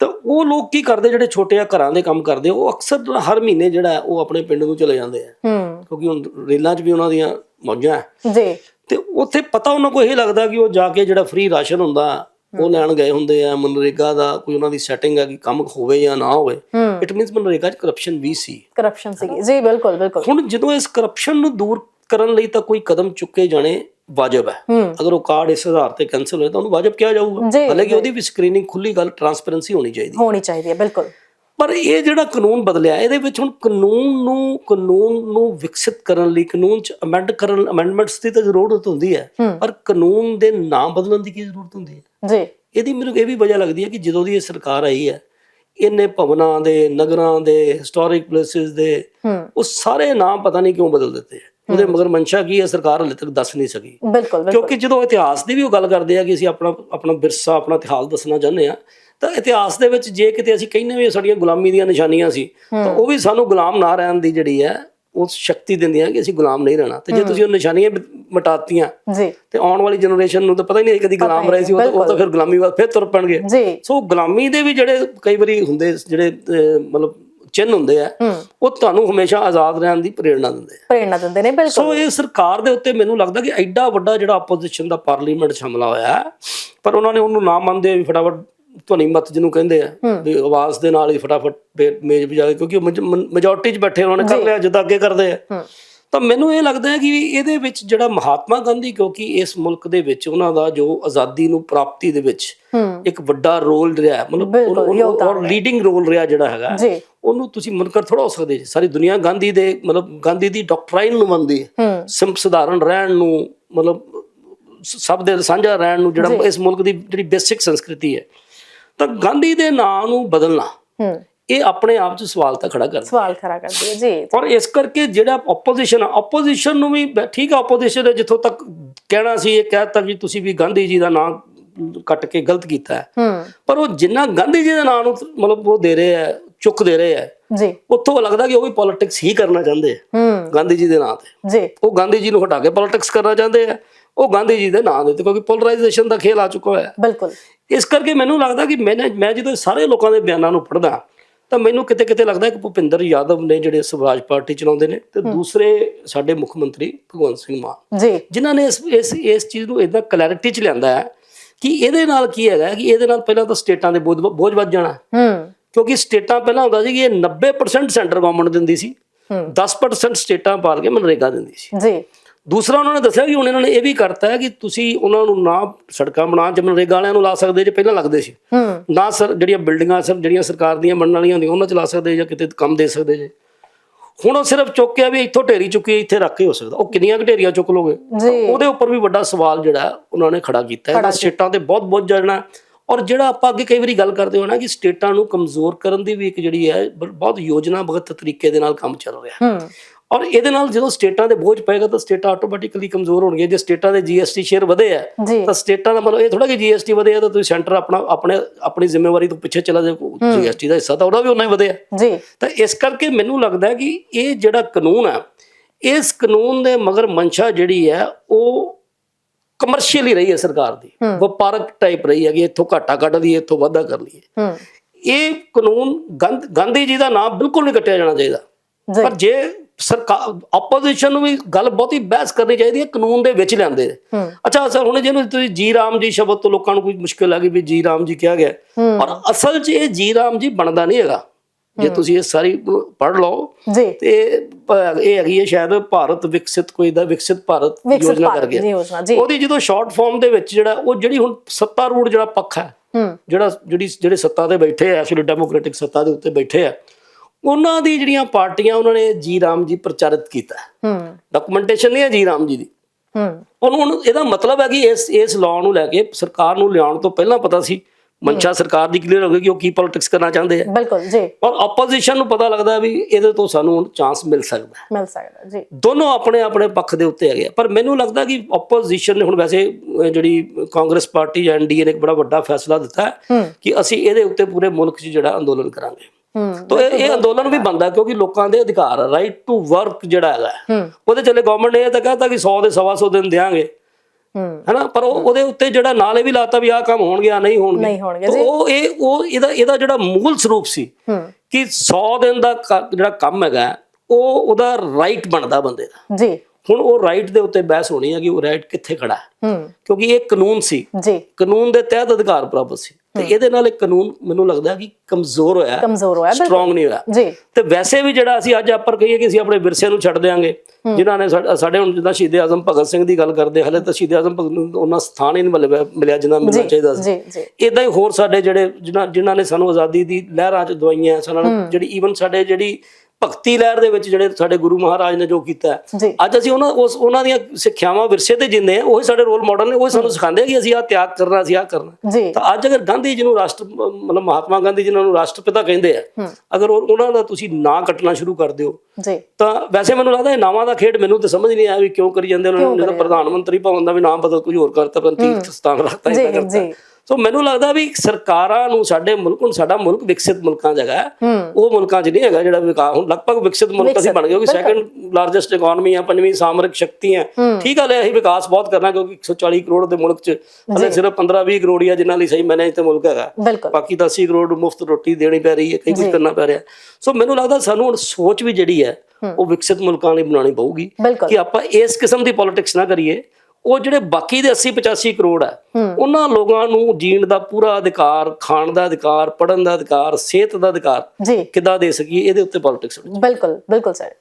ਤਾਂ ਉਹ ਲੋਕ ਕੀ ਕਰਦੇ ਜਿਹੜੇ ਛੋਟੇ ਆ ਘਰਾਂ ਦੇ ਕੰਮ ਕਰਦੇ ਉਹ ਅਕਸਰ ਹਰ ਮਹੀਨੇ ਜਿਹੜਾ ਉਹ ਆਪਣੇ ਪਿੰਡ ਨੂੰ ਚਲੇ ਜਾਂਦੇ ਆ। ਕਿਉਂਕਿ ਹੁਣ ਰੇਲਾਂ 'ਚ ਵੀ ਉਹਨਾਂ ਦੀਆਂ ਮੌਜਾਂ ਜੀ। ਤੇ ਉੱਥੇ ਪਤਾ ਉਹਨਾਂ ਕੋਲ ਇਹ ਲੱਗਦਾ ਕਿ ਉਹ ਜਾ ਕੇ ਜਿਹੜਾ ਫ੍ਰੀ ਰਾਸ਼ਨ ਹੁੰਦਾ ਉਹ ਲੈਣ ਗਏ ਹੁੰਦੇ ਆ ਮਨਰੇਗਾ ਦਾ ਕੋਈ ਉਹਨਾਂ ਦੀ ਸੈਟਿੰਗ ਹੈ ਕਿ ਕੰਮ ਹੋਵੇ ਜਾਂ ਨਾ ਹੋਵੇ ਇਟ ਮੀਨਸ ਮਨਰੇਗਾ 'ਚ ਕਰਪਸ਼ਨ ਵੀ ਸੀ। ਕਰਪਸ਼ਨ ਸੀਗੀ। ਜੀ ਬਿਲਕੁਲ ਬਿਲਕੁਲ। ਹੁਣ ਜਦੋਂ ਇਸ ਕਰਪਸ਼ਨ ਨੂੰ ਦੂਰ ਕਰਨ ਲਈ ਤਾਂ ਕੋਈ ਕਦਮ ਚੁੱਕੇ ਜਾਣੇ ਵਾਜਬ ਹੈ। ਅਗਰ ਉਹ ਕਾਰਡ ਇਸ ਆਧਾਰ ਤੇ ਕੈਨਸਲ ਹੋਏ ਤਾਂ ਉਹਨੂੰ ਵਾਜਬ ਕਿਹਾ ਜਾਊਗਾ। ਹਾਲਾਂਕਿ ਉਹਦੀ ਵੀ ਸਕਰੀਨਿੰਗ ਖੁੱਲੀ ਗੱਲ ਟਰਾਂਸਪੇਰੈਂਸੀ ਹੋਣੀ ਚਾਹੀਦੀ ਹੋਣੀ ਚਾਹੀਦੀ ਹੈ ਬਿਲਕੁਲ। ਪਰ ਇਹ ਜਿਹੜਾ ਕਾਨੂੰਨ ਬਦਲਿਆ ਇਹਦੇ ਵਿੱਚ ਹੁਣ ਕਾਨੂੰਨ ਨੂੰ ਕਾਨੂੰਨ ਨੂੰ ਵਿਕਸਿਤ ਕਰਨ ਲਈ ਕਾਨੂੰਨ ਚ ਅਮੈਂਡ ਕਰਨ ਅਮੈਂਡਮੈਂਟਸ ਦੀ ਤਾਂ ਜ਼ਰੂਰਤ ਹੁੰਦੀ ਹੂੰ। ਪਰ ਕਾਨੂੰਨ ਦੇ ਨਾਮ ਬਦਲਣ ਦੀ ਕੀ ਜ਼ਰੂਰਤ ਹੁੰਦੀ ਹੈ? ਜੀ। ਇਹਦੀ ਮੈਨੂੰ ਇਹ ਵੀ ਵਜ੍ਹਾ ਲੱਗਦੀ ਹੈ ਕਿ ਜਦੋਂ ਦੀ ਇਹ ਸਰਕਾਰ ਆਈ ਹੈ ਇਹਨੇ ਭਵਨਾਂ ਦੇ ਨਗਰਾਂ ਦੇ ਹਿਸਟੋਰਿਕ ਪਲੇਸਿਸ ਦੇ ਉਹ ਸਾਰੇ ਨਾਮ ਪਤਾ ਨਹੀਂ ਕਿਉਂ ਬਦਲ ਦਿੱਤੇ ਉਹਦੇ ਮਗਰ ਮਨਸ਼ਾ ਕੀ ਹੈ ਸਰਕਾਰ ਹਲੇ ਤੱਕ ਦੱਸ ਨਹੀਂ ਸਕੀ। ਬਿਲਕੁਲ ਕਿਉਂਕਿ ਜਦੋਂ ਇਤਿਹਾਸ ਦੀ ਵੀ ਉਹ ਗੱਲ ਕਰਦੇ ਆ ਕਿ ਅਸੀਂ ਆਪਣਾ ਆਪਣਾ ਵਿਰਸਾ ਆਪਣਾ ਇਤਿਹਾਸ ਦੱਸਣਾ ਚਾਹੁੰਦੇ ਆ ਤਾਂ ਇਤਿਹਾਸ ਦੇ ਵਿੱਚ ਜੇ ਕਿਤੇ ਅਸੀਂ ਕਹਿੰਦੇ ਵੀ ਸਾਡੀਆਂ ਗੁਲਾਮੀ ਦੀਆਂ ਨਿਸ਼ਾਨੀਆਂ ਸੀ ਤਾਂ ਉਹ ਵੀ ਸਾਨੂੰ ਗੁਲਾਮ ਨਾ ਰਹਿਣ ਦੀ ਜਿਹੜੀ ਹੈ ਉਹ ਸ਼ਕਤੀ ਦਿੰਦੀਆਂ ਕਿ ਅਸੀਂ ਗੁਲਾਮ ਨਹੀਂ ਰਹਿਣਾ। ਤੇ ਜੇ ਤੁਸੀਂ ਉਹ ਨਿਸ਼ਾਨੀਆਂ ਮਿਟਾਤੀਆਂ ਜੀ। ਤੇ ਆਉਣ ਵਾਲੀ ਜਨਰੇਸ਼ਨ ਨੂੰ ਤਾਂ ਪਤਾ ਹੀ ਨਹੀਂ ਕਦੀ ਗੁਲਾਮ ਰਹੇ ਸੀ ਉਹ ਤਾਂ- ਫਿਰ ਗੁਲਾਮੀ ਵੱਲ ਫਿਰ ਤੁਰ ਪੈਣਗੇ। ਸੋ ਗੁਲਾਮੀ ਦੇ ਵੀ ਜਿਹੜੇ ਕਈ ਵਾਰੀ ਹੁੰਦੇ ਜਿਹੜੇ ਮਤਲਬ ਚਿੰਨ ਹੁੰਦੇ ਆ ਉਹ ਤੁਹਾਨੂੰ ਹਮੇਸ਼ਾ ਆਜ਼ਾਦ ਰਹਿਣ ਦੀ ਪ੍ਰੇਰਣਾ ਦਿੰਦੇ ਆ। ਪ੍ਰੇਰਣਾ ਦਿੰਦੇ ਨੇ ਬਿਲਕੁਲ। ਸੋ ਇਹ ਸਰਕਾਰ ਦੇ ਉੱਤੇ ਮੈਨੂੰ ਲੱਗਦਾ ਕਿ ਐਡਾ ਵੱਡਾ ਜਿਹੜਾ ਆਪੋਜੀਸ਼ਨ ਦਾ ਪਾਰਲੀਮੈਂਟ 'ਚ ਹਮਲਾ ਹੋਇਆ ਪਰ ਉਹਨਾਂ ਨੇ ਉਹਨੂੰ ਨਾ ਮੰਨਦੇ ਵੀ ਫਟਾਫਟ ਧੁਨੀ ਮਤ ਜਿਹਨੂੰ ਕਹਿੰਦੇ ਆ ਵੀ ਆਵਾਜ਼ ਦੇ ਨਾਲ ਹੀ ਫਟਾਫਟ ਮੇਜ਼ ਵਜਾ ਕਿਉਂਕਿ ਮੈਜੋਰਟੀ 'ਚ ਬੈਠੇ ਉਹਨਾਂ ਨੇ ਕਰ ਲਿਆ ਜਿੱਦਾਂ ਅੱਗੇ ਕਰਦੇ ਆ। ਤਾਂ ਮੈਨੂੰ ਇਹ ਲੱਗਦਾ ਹੈ ਕਿ ਇਹਦੇ ਵਿੱਚ ਜਿਹੜਾ ਮਹਾਤਮਾ ਗਾਂਧੀ ਕਿਉਂਕਿ ਇਸ ਮੁਲਕ ਦੇ ਵਿੱਚ ਉਹਨਾਂ ਦਾ ਜੋ ਆਜ਼ਾਦੀ ਨੂੰ ਪ੍ਰਾਪਤੀ ਦੇ ਵਿੱਚ ਇੱਕ ਵੱਡਾ ਰੋਲ ਰਿਹਾ ਮਤਲਬ ਔਰ ਲੀਡਿੰਗ ਰੋਲ ਰਿਹਾ ਜਿਹੜਾ ਹੈਗਾ। ਉਹਨੂੰ ਤੁਸੀਂ ਮੁਨਕਰ ਥੋੜਾ ਹੋ ਸਕਦੇ ਜੀ। ਸਾਰੀ ਦੁਨੀਆ ਗਾਂਧੀ ਦੇ ਮਤਲਬ ਗਾਂਧੀ ਦੀ ਡਾਕਟਰਾਈਨ ਨੂੰ ਮੰਨਦੀ ਹੈ। ਸਿਮ ਸਧਾਰਨ ਰਹਿਣ ਨੂੰ ਮਤਲਬ ਸਭ ਦੇ ਸਾਂਝਾ ਰਹਿਣ ਨੂੰ ਜਿਹੜਾ ਇਸ ਮੁਲਕ ਦੀ ਜਿਹੜੀ ਬੇਸਿਕ ਸੰਸਕ੍ਰਿਤੀ ਹੈ। ਤਾਂ ਗਾਂਧੀ ਦੇ ਨਾਂ ਨੂੰ ਬਦਲਣਾ ਹੂੰ। ਇਹ ਆਪਣੇ ਆਪ 'ਚ ਸਵਾਲ ਤਾਂ ਖੜਾ ਕਰਦਾ। ਸਵਾਲ ਖੜਾ ਕਰਦੀ ਹੈ ਜੀ। ਔਰ ਇਸ ਕਰਕੇ ਜਿਹੜਾ ਆਪੋਜੀਸ਼ਨ ਆ ਆਪੋਜੀਸ਼ਨ ਨੂੰ ਵੀ ਠੀਕ ਆ ਆਪੋਜੀਸ਼ਨ ਨੇ ਜਿੱਥੋਂ ਤੱਕ ਕਹਿਣਾ ਸੀ ਇਹ ਕਹਿਤਾ ਵੀ ਤੁਸੀਂ ਵੀ ਗਾਂਧੀ ਜੀ ਦਾ ਨਾਮ ਕੱਟ ਕੇ ਗਲਤ ਕੀਤਾ ਹੈ। ਹੂੰ। ਪਰ ਉਹ ਜਿੰਨਾ ਗਾਂਧੀ ਜੀ ਦੇ ਨਾਮ ਨੂੰ ਮਤਲਬ ਉਹ ਦੇ ਰਹੇ ਆ ਚੁੱਕ ਦੇ ਰਹੇ ਆ ਜੀ। ਉੱਥੋਂ ਲੱਗਦਾ ਕਿ ਉਹ ਵੀ ਪੋਲਿਟਿਕਸ ਹੀ ਕਰਨਾ ਚਾਹੁੰਦੇ ਆ ਹੂੰ। ਗਾਂਧੀ ਜੀ ਦੇ ਨਾਂ ਤੇ। ਜੀ। ਉਹ ਗਾਂਧੀ ਜੀ ਨੂੰ ਹਟਾ ਕੇ ਪੋਲਿਟਿਕਸ ਕਰਨਾ ਚਾਹੁੰਦੇ ਆ ਉਹ ਗਾਂਧੀ ਜੀ ਦੇ ਨਾਂ ਦੇ ਤੇ ਕਿਉਂਕਿ ਪੋਲਰਾਈਜੇਸ਼ਨ ਦਾ ਖੇਲ ਆ ਚੁੱਕਾ ਹੋਇਆ। ਬਿਲਕੁਲ। ਇਸ ਕਰਕੇ ਮੈਨੂੰ ਲੱਗਦਾ ਕਿ ਮੈਂ ਮੈਂ ਜਦੋਂ ਸਾਰੇ ਲੋਕਾਂ ਦੇ ਬਿਆਨਾਂ ਨੂੰ ਪੜ੍ਹਦਾ ਤਾਂ ਮੈਨੂੰ ਕਿਤੇ ਕਿਤੇ ਲੱਗਦਾ ਕਿ ਭੁਪਿੰਦਰ ਯਾਦਵ ਨੇ ਜਿਹੜੇ ਸਵਰਾਜ ਪਾਰਟੀ ਚਲਾਉਂਦੇ ਨੇ ਤੇ ਦੂਸਰੇ ਸਾਡੇ ਮੁੱਖ ਮੰਤਰੀ ਭਗਵੰਤ ਸਿੰਘ ਮਾਨ ਜੀ। ਜਿਨ੍ਹਾਂ ਨੇ ਇਸ ਇਸ ਇਸ ਚੀਜ਼ ਨੂੰ ਇਦਾਂ ਕਲੈਰਿਟੀ ਚ ਲਿਆਂਦਾ ਹੈ ਕਿ ਇਹਦੇ ਨਾਲ ਕੀ ਹੈਗਾ ਕਿ ਇਹਦੇ ਨਾਲ ਪਹਿਲਾਂ ਤਾਂ ਸਟੇਟਾਂ ਦੇ ਬੋਝ ਵੱਧ ਜਾਣਾ। ਹੂੰ। ਕਿਉਂਕਿ ਸਟੇਟਾਂ ਪਹਿਲਾਂ ਹੁੰਦਾ ਸੀ ਕਿ ਇਹ 90% ਸੈਂਟਰ ਗਵਰਨਮੈਂਟ ਦਿੰਦੀ ਸੀ ਹੂੰ। 10% ਸਟੇਟਾਂ ਪਾਲ ਕੇ ਮਨਰੇਗਾ ਦਿੰਦੀ ਸੀ। ਜੀ। ਦੂਸਰਾ ਉਹਨਾਂ ਨੇ ਦੱਸਿਆ ਕਿ ਹੁਣ ਇਹਨਾਂ ਨੇ ਇਹ ਵੀ ਕਰਤਾ ਹੈ ਕਿ ਤੁਸੀਂ ਉਹਨਾਂ ਨੂੰ ਨਾ ਸੜਕਾਂ ਬਣਾ ਚ ਮਨਰੇਗਾ ਵਾਲਿਆਂ ਨੂੰ ਲਾ ਸਕਦੇ ਜੇ ਪਹਿਲਾਂ ਲੱਗਦੇ ਸੀ। ਹੂੰ। ਨਾ ਸਰ ਜਿਹੜੀਆਂ ਬਿਲਡਿੰਗਾਂ ਸਰ ਜਿਹੜੀਆਂ ਸਰਕਾਰ ਦੀਆਂ ਬਣਨ ਵਾਲੀਆਂ ਹੁੰਦੀਆਂ ਉਹਨਾਂ ਚ ਲਾ ਸਕਦੇ ਜਾਂ ਕਿਤੇ ਕੰਮ ਦੇ ਸਕਦੇ ਜੇ। ਹੁਣ ਉਹ ਸਿਰਫ ਚੁੱਕਿਆ ਵੀ ਇੱਥੋਂ ਢੇਰੀ ਚੁੱਕੀ ਇੱਥੇ ਰੱਖ ਕੇ ਹੋ ਸਕਦਾ। ਉਹ ਕਿੰਨੀਆਂ ਕੁ ਢੇਰੀਆਂ ਚੁੱਕ ਲੋਗੇ ਉਹਦੇ ਉੱਪਰ ਵੀ ਵੱਡਾ ਸਵਾਲ ਜਿਹੜਾ ਉਹਨਾਂ ਨੇ ਖੜਾ ਕੀਤਾ ਹੈ। ਸਟੇਟਾਂ ਤੇ ਬਹੁਤ ਬਹੁਤ ਜਾਣਾ ਔਰ ਜਿਹੜਾ ਆਪਾਂ ਅੱਗੇ ਕਈ ਵਾਰੀ ਗੱਲ ਕਰਦੇ ਹੋ ਨਾ ਕਿ ਸਟੇਟਾਂ ਨੂੰ ਕਮਜ਼ੋਰ ਕਰਨ ਦੀ ਵੀ ਇੱਕ ਜਿਹੜੀ ਹੈ ਬਹੁਤ ਯੋਜਨਾਬੱਧ ਤਰੀਕੇ ਦੇ ਨਾਲ ਕੰਮ ਚੱਲ ਰਿਹਾ ਹੂੰ। ਔਰ ਇਹਦੇ ਨਾਲ ਜਦੋਂ ਸਟੇਟਾਂ ਦੇ ਬੋਝ ਪਏਗਾ ਤਾਂ ਸਟੇਟਾਂ ਆਟੋਮੈਟਿਕਲੀ ਕਮਜ਼ੋਰ ਹੋਣਗੀਆਂ। ਜੇ ਸਟੇਟਾਂ ਦੇ ਜੀਐਸਟੀ ਸ਼ੇਅਰ ਵਧੇ ਆ ਤਾਂ ਸਟੇਟਾਂ ਦਾ ਮਤਲਬ ਇਹ ਥੋੜਾ ਕਿ ਜੀਐਸਟੀ ਵਧਿਆ ਤਾਂ ਤੁਸੀਂ ਸੈਂਟਰ ਆਪਣਾ ਆਪਣੇ ਆਪਣੀ ਜ਼ਿੰਮੇਵਾਰੀ ਤੋਂ ਪਿੱਛੇ ਚਲਾ ਜਾਏ ਜੀਐਸਟੀ ਦਾ ਹਿੱਸਾ ਤਾਂ ਉਹਦਾ ਵੀ ਉਨਾ ਹੀ ਵਧਿਆ ਜੀ। ਤਾਂ ਇਸ ਕਰਕੇ ਮੈਨੂੰ ਲੱਗਦਾ ਕਿ ਇਹ ਜਿਹੜਾ ਕਾਨੂੰਨ ਹੈ ਇਸ ਕਾਨੂੰਨ ਦੇ ਮਗਰ ਮਨਸ਼ਾ ਜਿਹੜੀ ਹੈ ਉਹ ਕਮਰਸ਼ੀਅਲੀ ਰਹੀ ਹੈ ਸਰਕਾਰ ਦੀ। ਵਪਾਰਕ ਟਾਈਪ ਰਹੀ ਹੈ ਕਿ ਇੱਥੋਂ ਘਾਟਾ ਕੱਢ ਲਈਏ ਇੱਥੋਂ ਵਾਧਾ ਕਰ ਲਈਏ। ਇਹ ਕਾਨੂੰਨ ਗਾਂਧ- ਜੀ ਦਾ ਨਾਮ ਬਿਲਕੁਲ ਨਹੀਂ ਕੱਟਿਆ ਜਾਣਾ ਚਾਹੀਦਾ। ਪਰ ਜੇ ਸਰਕਾਰ ਆਪੋਜੀਸ਼ਨ ਨੂੰ ਵੀ ਗੱਲ ਬਹੁਤੀ ਬਹਿਸ ਕਰਨੀ ਚਾਹੀਦੀ ਹੈ ਕਾਨੂੰਨ ਦੇ ਵਿੱਚ ਲਿਆਂਦੇ। ਅੱਛਾ ਸਰ ਹੁਣ ਜਿਹਨੂੰ ਤੁਸੀਂ ਜੀ ਰਾਮ ਜੀ ਸ਼ਬਦ ਤੋਂ ਲੋਕਾਂ ਨੂੰ ਕੋਈ ਮੁਸ਼ਕਿਲ ਆ ਗਈ ਵੀ ਜੀ ਰਾਮ ਜੀ ਕਿਹਾ ਗਿਆ। ਪਰ ਅਸਲ 'ਚ ਇਹ ਜੀ ਰਾਮ ਜੀ ਬਣਦਾ ਨਹੀਂ ਹੈਗਾ। ਜੇ ਤੁਸੀਂ ਇਹ ਸਾਰੀ ਪੜ੍ਹ ਲਓ ਜੀ। ਤੇ ਇਹ ਹੈਗੀ ਹੈ ਸ਼ਾਇਦ ਭਾਰਤ ਵਿਕਸਿਤ ਕੋਈ ਦਾ ਵਿਕਸਿਤ ਭਾਰਤ ਯੋਜਨਾ ਕਰ ਗਿਆ ਉਹਦੀ ਜਦੋਂ ਸ਼ਾਰਟ ਫਾਰਮ ਦੇ ਵਿੱਚ ਜਿਹੜਾ ਉਹ ਜਿਹੜੀ ਹੁਣ ਸੱਤਾਰੂੜ ਜਿਹੜਾ ਪੱਖ ਹੈ ਹੂੰ। ਜਿਹੜਾ ਜਿਹੜੀ ਜਿਹੜੇ ਸੱਤਾ ਤੇ ਬੈਠੇ ਆ ਐਕਚੁਅਲੀ ਡੈਮੋਕ੍ਰੈਟਿਕ ਸੱਤਾ ਦੇ ਉੱਤੇ ਬੈਠੇ ਆ ਉਹਨਾਂ ਦੀ ਜਿਹੜੀਆਂ ਪਾਰਟੀਆਂ ਉਹਨਾਂ ਨੇ ਜੀ ਰਾਮ ਜੀ ਪ੍ਰਚਾਰਿਤ ਕੀਤਾ ਹੂੰ। ਡਾਕੂਮੈਂਟੇਸ਼ਨ ਨਹੀਂ ਹੈ ਜੀ ਰਾਮ ਜੀ ਦੀ। ਹੂੰ। ਉਹਨੂੰ ਇਹਦਾ ਮਤਲਬ ਹੈ ਕਿ ਇਸ ਇਸ ਲਾਅ ਨੂੰ ਲੈ ਕੇ ਸਰਕਾਰ ਨੂੰ ਲਿਆਉਣ ਤੋਂ ਪਹਿਲਾਂ ਪਤਾ ਸੀ ਮਨਸ਼ਾ ਸਰਕਾਰ ਦੀ ਕਲੀਅਰ ਹੋ ਗਈ ਕਿ ਉਹ ਕੀ ਪੋਲਿਟਿਕਸ ਕਰਨਾ ਚਾਹੁੰਦੇ ਆ। ਬਿਲਕੁਲ ਜੀ। ਔਰ ਆਪੋਜੀਸ਼ਨ ਨੂੰ ਪਤਾ ਲੱਗਦਾ ਵੀ ਇਹਦੇ ਤੋਂ ਸਾਨੂੰ ਹੁਣ ਚਾਂਸ ਮਿਲ ਸਕਦਾ ਮਿਲ ਸਕਦਾ ਜੀ। ਦੋਨੋਂ ਆਪਣੇ ਆਪਣੇ ਪੱਖ ਦੇ ਉੱਤੇ ਹੈਗੇ। ਪਰ ਮੈਨੂੰ ਲੱਗਦਾ ਕਿ ਆਪੋਜੀਸ਼ਨ ਨੇ ਹੁਣ ਵੈਸੇ ਜਿਹੜੀ ਕਾਂਗਰਸ ਪਾਰਟੀ ਜਾਂ ਐਨਡੀਏ ਨੇ ਇੱਕ ਬੜਾ ਵੱਡਾ ਫੈਸਲਾ ਦਿੱਤਾ ਕਿ ਅਸੀਂ ਇਹਦੇ ਉੱਤੇ ਪੂਰੇ ਮੁਲਕ 'ਚ ਜਿਹੜਾ ਅੰਦੋਲਨ ਕਰਾਂਗੇ। ਤਾਂ ਇਹ ਅੰਦੋਲਨ ਵੀ ਬੰਦਾ ਕਿਉਂਕਿ ਲੋਕਾਂ ਦੇ ਅਧਿਕਾਰ ਰਾਈਟ ਟੂ ਵਰਕ ਜਿਹੜਾ ਹੈਗਾ ਉਹਦੇ ਚੱਲੇ ਗਵਰਨਮੈਂਟ ਨੇ ਇਹ ਤਾਂ ਕਹਤਾ ਕਿ 100 ਦੇ 125 ਦਿਨ ਦੇਾਂਗੇ ਹੂੰ। ਹੈਨਾ? ਪਰ ਉਹ ਉਹਦੇ ਉੱਤੇ ਜਿਹੜਾ ਨਾਲੇ ਵੀ ਲਾਤਾ ਵੀ ਆਹ ਕੰਮ ਹੋਣਗੇ ਆ ਨਹੀਂ ਹੋਣਗੇ। ਨਹੀਂ ਹੋਣਗੇ ਉਹ ਇਹ ਉਹ ਇਹਦਾ ਇਹਦਾ ਜਿਹੜਾ ਮੂਲ ਸਰੂਪ ਸੀ ਕਿ 100 ਦਿਨ ਦਾ ਜਿਹੜਾ ਕੰਮ ਹੈਗਾ ਉਹ ਉਹਦਾ ਰਾਈਟ ਬਣਦਾ ਬੰਦੇ ਦਾ। ਜੀ। ਹੁਣ ਉਹ ਰਾਈਟ ਦੇ ਉੱਤੇ ਬਹਿਸ ਹੋਣੀ ਹੈ ਕਿ ਉਹ ਰਾਈਟ ਕਿੱਥੇ ਖੜਾ ਹੈ। ਹੂੰ। ਕਿਉਂਕਿ ਇਹ ਕਾਨੂੰਨ ਸੀ। ਜੀ। ਕਾਨੂੰਨ ਦੇ ਤਹਿਤ ਅਧਿਕਾਰ ਪ੍ਰਾਪਤ ਸੀ। ਤੇ ਇਹਦੇ ਨਾਲ ਇਹ ਕਾਨੂੰਨ ਮੈਨੂੰ ਲੱਗਦਾ ਕਿ ਕਮਜ਼ੋਰ ਹੋਇਆ ਕਮਜ਼ੋਰ ਹੋਇਆ ਸਟਰੋਂਗ ਨਹੀਂ ਹੋਇਆ। ਜੀ। ਤੇ ਵੈਸੇ ਵੀ ਜਿਹੜਾ ਅਸੀਂ ਅੱਜ ਆਪਾਂ ਕਹੀਏ ਕਿ ਅਸੀਂ ਆਪਣੇ ਵਿਰਸੇ ਨੂੰ ਛੱਡ ਦਿਆਂਗੇ ਜਿਨ੍ਹਾਂ ਨੇ ਸਾਡਾ- ਹੁਣ ਜਿੱਦਾਂ ਸ਼ਹੀਦ ਆਜ਼ਮ ਭਗਤ ਸਿੰਘ ਦੀ ਗੱਲ ਕਰਦੇ ਹਲੇ ਤਾਂ ਸ਼ਹੀਦ ਆਜ਼ਮ ਭਗਤ ਨੂੰ ਉਹਨਾਂ ਸਥਾਨ ਹੀ ਨਹੀਂ ਮਿਲਿਆ ਜਿੰਨਾ ਮਿਲਣਾ ਚਾਹੀਦਾ ਸੀ। ਜੀ ਜੀ। ਇਦਾਂ ਹੀ ਹੋਰ ਸਾਡੇ ਜਿਹੜੇ ਜਿਨ੍ਹਾਂ ਜਿਨ੍ਹਾਂ ਨੇ ਸਾਨੂੰ ਆਜ਼ਾਦੀ ਦੀ ਲਹਿਰਾਂ 'ਚ ਦਵਾਈਆਂ ਸਾਨੂੰ ਜਿਹੜੀ ਈਵਨ ਸਾਡੇ ਜਿਹੜੀ ਭਗਤੀ ਲਹਿਰ ਦੇ ਵਿੱਚ ਜਿਹੜੇ ਸਾਡੇ ਗੁਰੂ ਮਹਾਰਾਜ ਨੇ ਜੋ ਕੀਤਾ ਅੱਜ ਅਸੀਂ ਉਹਨਾਂ ਉਸ ਉਹਨਾਂ ਦੀਆਂ ਸਿੱਖਿਆਵਾਂ ਵਿਰਸੇ ਤੇ ਆ ਉਹੀ ਸਾਡੇ ਰੋਲ ਮਾਡਲ ਨੇ ਉਹੀ ਸਾਨੂੰ ਸਿਖਾਉਂਦੇ ਆ ਕਿ ਅਸੀਂ ਆਹ ਤਿਆਗ ਕਰਨਾ ਅਸੀਂ ਆਹ ਕਰਨਾ। ਤਾਂ ਅੱਜ ਅਗਰ ਗਾਂਧੀ ਜੀ ਨੂੰ ਰਾਸ਼ਟਰ ਮਤਲਬ ਮਹਾਤਮਾ ਗਾਂਧੀ ਜਿਨ੍ਹਾਂ ਨੂੰ ਰਾਸ਼ਟਰਪਿਤਾ ਕਹਿੰਦੇ ਆ ਅਗਰ ਉਹ- ਉਹਨਾਂ ਦਾ ਤੁਸੀਂ ਨਾਂ ਕੱਟਣਾ ਸ਼ੁਰੂ ਕਰ ਦਿਓ ਤਾਂ ਵੈਸੇ ਮੈਨੂੰ ਲੱਗਦਾ ਇਹ ਨਾਵਾਂ ਦਾ ਖੇਡ ਮੈਨੂੰ ਤੇ ਸਮਝ ਨਹੀਂ ਆਇਆ ਵੀ ਕਿਉਂ ਕਰੀ ਜਾਂਦੇ ਉਹਨਾਂ ਨੂੰ ਪ੍ਰਧਾਨ ਮੰਤਰੀ ਭਵਨ ਦਾ ਵੀ ਨਾਮ ਬਦਲ ਕੁਝ ਹੋਰ ਕਰਤਾ ਪਰ ਤੀਰਥ ਸਥਾਨ ਰੱਖਤਾ ਇਦਾਂ ਕਰਤਾ। ਸੋ ਮੈਨੂੰ ਲੱਗਦਾ ਵੀ ਸਰਕਾਰਾਂ ਨੂੰ ਸਾਡੇ ਮੁਲਕ ਹੁਣ ਸਾਡਾ ਮੁਲਕ ਵਿਕਸਿਤ ਮੁਲਕਾਂ ਜਗ੍ਹਾ ਉਹ ਮੁਲਕਾਂ 'ਚ ਨਹੀਂ ਹੈਗਾ ਜਿਹੜਾ ਵਿਕਾਸ ਹੁਣ ਲਗਭਗ ਵਿਕਸਿਤ ਮੁਲਕ ਅਸੀਂ ਬਣ ਗਏ ਕਿਉਂਕਿ ਸੈਕੰਡ ਲਾਰਜੈਸਟ ਇਕਨੋਮੀ ਆ ਪੰਜਵੀਂ ਸਾਮਰਿਕ ਸ਼ਕਤੀ ਆ। ਠੀਕ ਆ ਲੈ ਅਸੀਂ ਵਿਕਾਸ ਬਹੁਤ ਕਰਨਾ ਕਿਉਂਕਿ 140 ਕਰੋੜ ਦੇ ਮੁਲਕ 'ਚ ਹਲੇ ਸਿਰਫ 15 20 ਕਰੋੜ ਹੀ ਆ ਜਿਨ੍ਹਾਂ ਲਈ ਸਹੀ ਮੈਨੇਜ ਤੇ ਮੁਲਕ ਹੈਗਾ। ਬਾਕੀ ਤਾਂ 80 ਕਰੋੜ ਮੁਫਤ ਰੋਟੀ ਦੇਣੀ ਪੈ ਰਹੀ ਹੈ ਕਈ ਕੁਝ ਕਰਨਾ ਪੈ ਰਿਹਾ। ਸੋ ਮੈਨੂੰ ਲੱਗਦਾ ਸਾਨੂੰ ਹੁਣ ਸੋਚ ਵੀ ਜਿਹੜੀ ਹੈ ਉਹ ਵਿਕਸਿਤ ਮੁਲਕਾਂ ਲਈ ਬਣਾਉਣੀ ਪਊਗੀ ਕਿ ਆਪਾਂ ਇਸ ਕਿਸਮ ਦੀ ਪੋਲਿਟਿਕਸ ਨਾ ਕਰੀਏ ਉਹ ਜਿਹੜੇ ਬਾਕੀ ਦੇ 80 85 ਕਰੋੜ ਹੈ। ਉਹਨਾਂ ਲੋਕਾਂ ਨੂੰ ਜੀਣ ਦਾ ਪੂਰਾ ਅਧਿਕਾਰ ਖਾਣ ਦਾ ਅਧਿਕਾਰ ਪੜਨ ਦਾ ਅਧਿਕਾਰ ਸਿਹਤ ਦਾ ਅਧਿਕਾਰ ਕਿੱਦਾਂ ਦੇ ਸਕੀਏ ਇਹਦੇ ਉੱਤੇ ਪੋਲਿਟਿਕਸ ਹੋਣੀ ਬਿਲਕੁਲ ਬਿਲਕੁਲ ਸਰ।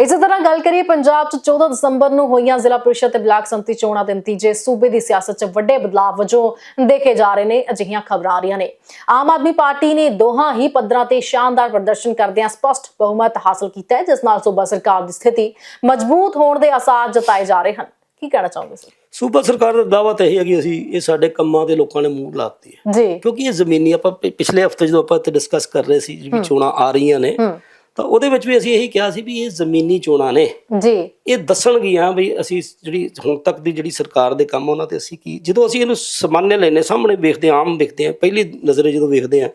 ਇਸੇ ਤਰ੍ਹਾਂ ਗੱਲ ਕਰੀਏ ਪੰਜਾਬ 'ਚ 14 ਦਸੰਬਰ ਨੂੰ ਹੋਈਆਂ ਜ਼ਿਲ੍ਹਾ ਪ੍ਰੀਸ਼ਦ ਤੇ ਬਲਾਕ ਸੰਮਤੀ ਚੋਣਾਂ ਦੇ ਨਤੀਜੇ ਸੂਬੇ ਦੀ ਸਿਆਸਤ 'ਚ ਵੱਡੇ ਬਦਲਾਅ ਵਜੋਂ ਦੇਖੇ ਜਾ ਰਹੇ ਨੇ ਅਜਿਹੀਆਂ ਖਬਰਾਂ ਆ ਰਹੀਆਂ ਨੇ। ਆਮ ਆਦਮੀ ਪਾਰਟੀ ਨੇ ਦੋਹਾਂ ਹੀ ਪੱਧਰਾਂ ਤੇ ਸ਼ਾਨਦਾਰ ਪ੍ਰਦਰਸ਼ਨ ਕਰਦਿਆਂ ਸਪਸ਼ਟ ਬਹੁਮਤ ਹਾਸਲ ਕੀਤਾ ਹੈ ਜਿਸ ਨਾਲ ਸੂਬਾ ਸਰਕਾਰ ਦੀ ਸਥਿਤੀ ਮਜ਼ਬੂਤ ਹੋਣ ਦੇ ਆਸਾਰ ਜਤਾਏ ਜਾ ਰਹੇ ਹਨ। ਕੀ ਕਹਿਣਾ ਚਾਹੋਗੇ ਸਰ? ਸੂਬਾ ਸਰਕਾਰ ਦਾ ਦਾਅਵਾ ਤਾਂ ਇਹ ਹੈ ਕਿ ਅਸੀਂ ਇਹ ਸਾਡੇ ਕੰਮਾਂ ਤੇ ਲੋਕਾਂ ਨੇ ਮੂੰਹ ਲਾਤੀ ਹੈ। ਜੀ। ਕਿਉਂਕਿ ਇਹ ਜ਼ਮੀਨੀ ਆਪਾਂ ਪਿਛਲੇ ਹਫ਼ਤੇ ਜਦੋਂ ਆਪਾਂ ਇੱਥੇ ਡਿਸਕਸ ਕਰ ਰਹੇ ਸੀ ਵੀ ਚੋਣਾਂ ਆ ਰਹੀਆਂ ਨੇ ਤਾਂ ਉਹਦੇ ਵਿੱਚ ਵੀ ਅਸੀਂ ਇਹੀ ਕਿਹਾ ਸੀ ਵੀ ਇਹ ਜ਼ਮੀਨੀ ਚੋਣਾਂ ਨੇ। ਜੀ। ਇਹ ਦੱਸਣਗੀਆਂ ਵੀ ਅਸੀਂ ਜਿਹੜੀ ਹੁਣ ਤੱਕ ਦੀ ਜਿਹੜੀ ਸਰਕਾਰ ਦੇ ਕੰਮ ਉਹਨਾਂ ਤੇ ਅਸੀਂ ਕੀ ਜਦੋਂ ਅਸੀਂ ਇਹਨੂੰ ਸਮਾਨਿਆ ਲੈਨੇ ਸਾਹਮਣੇ ਵੇਖਦੇ ਆਮ ਵੇਖਦੇ ਹਾਂ ਪਹਿਲੀ ਨਜ਼ਰੇ ਜਦੋਂ ਵੇਖਦੇ ਹਾਂ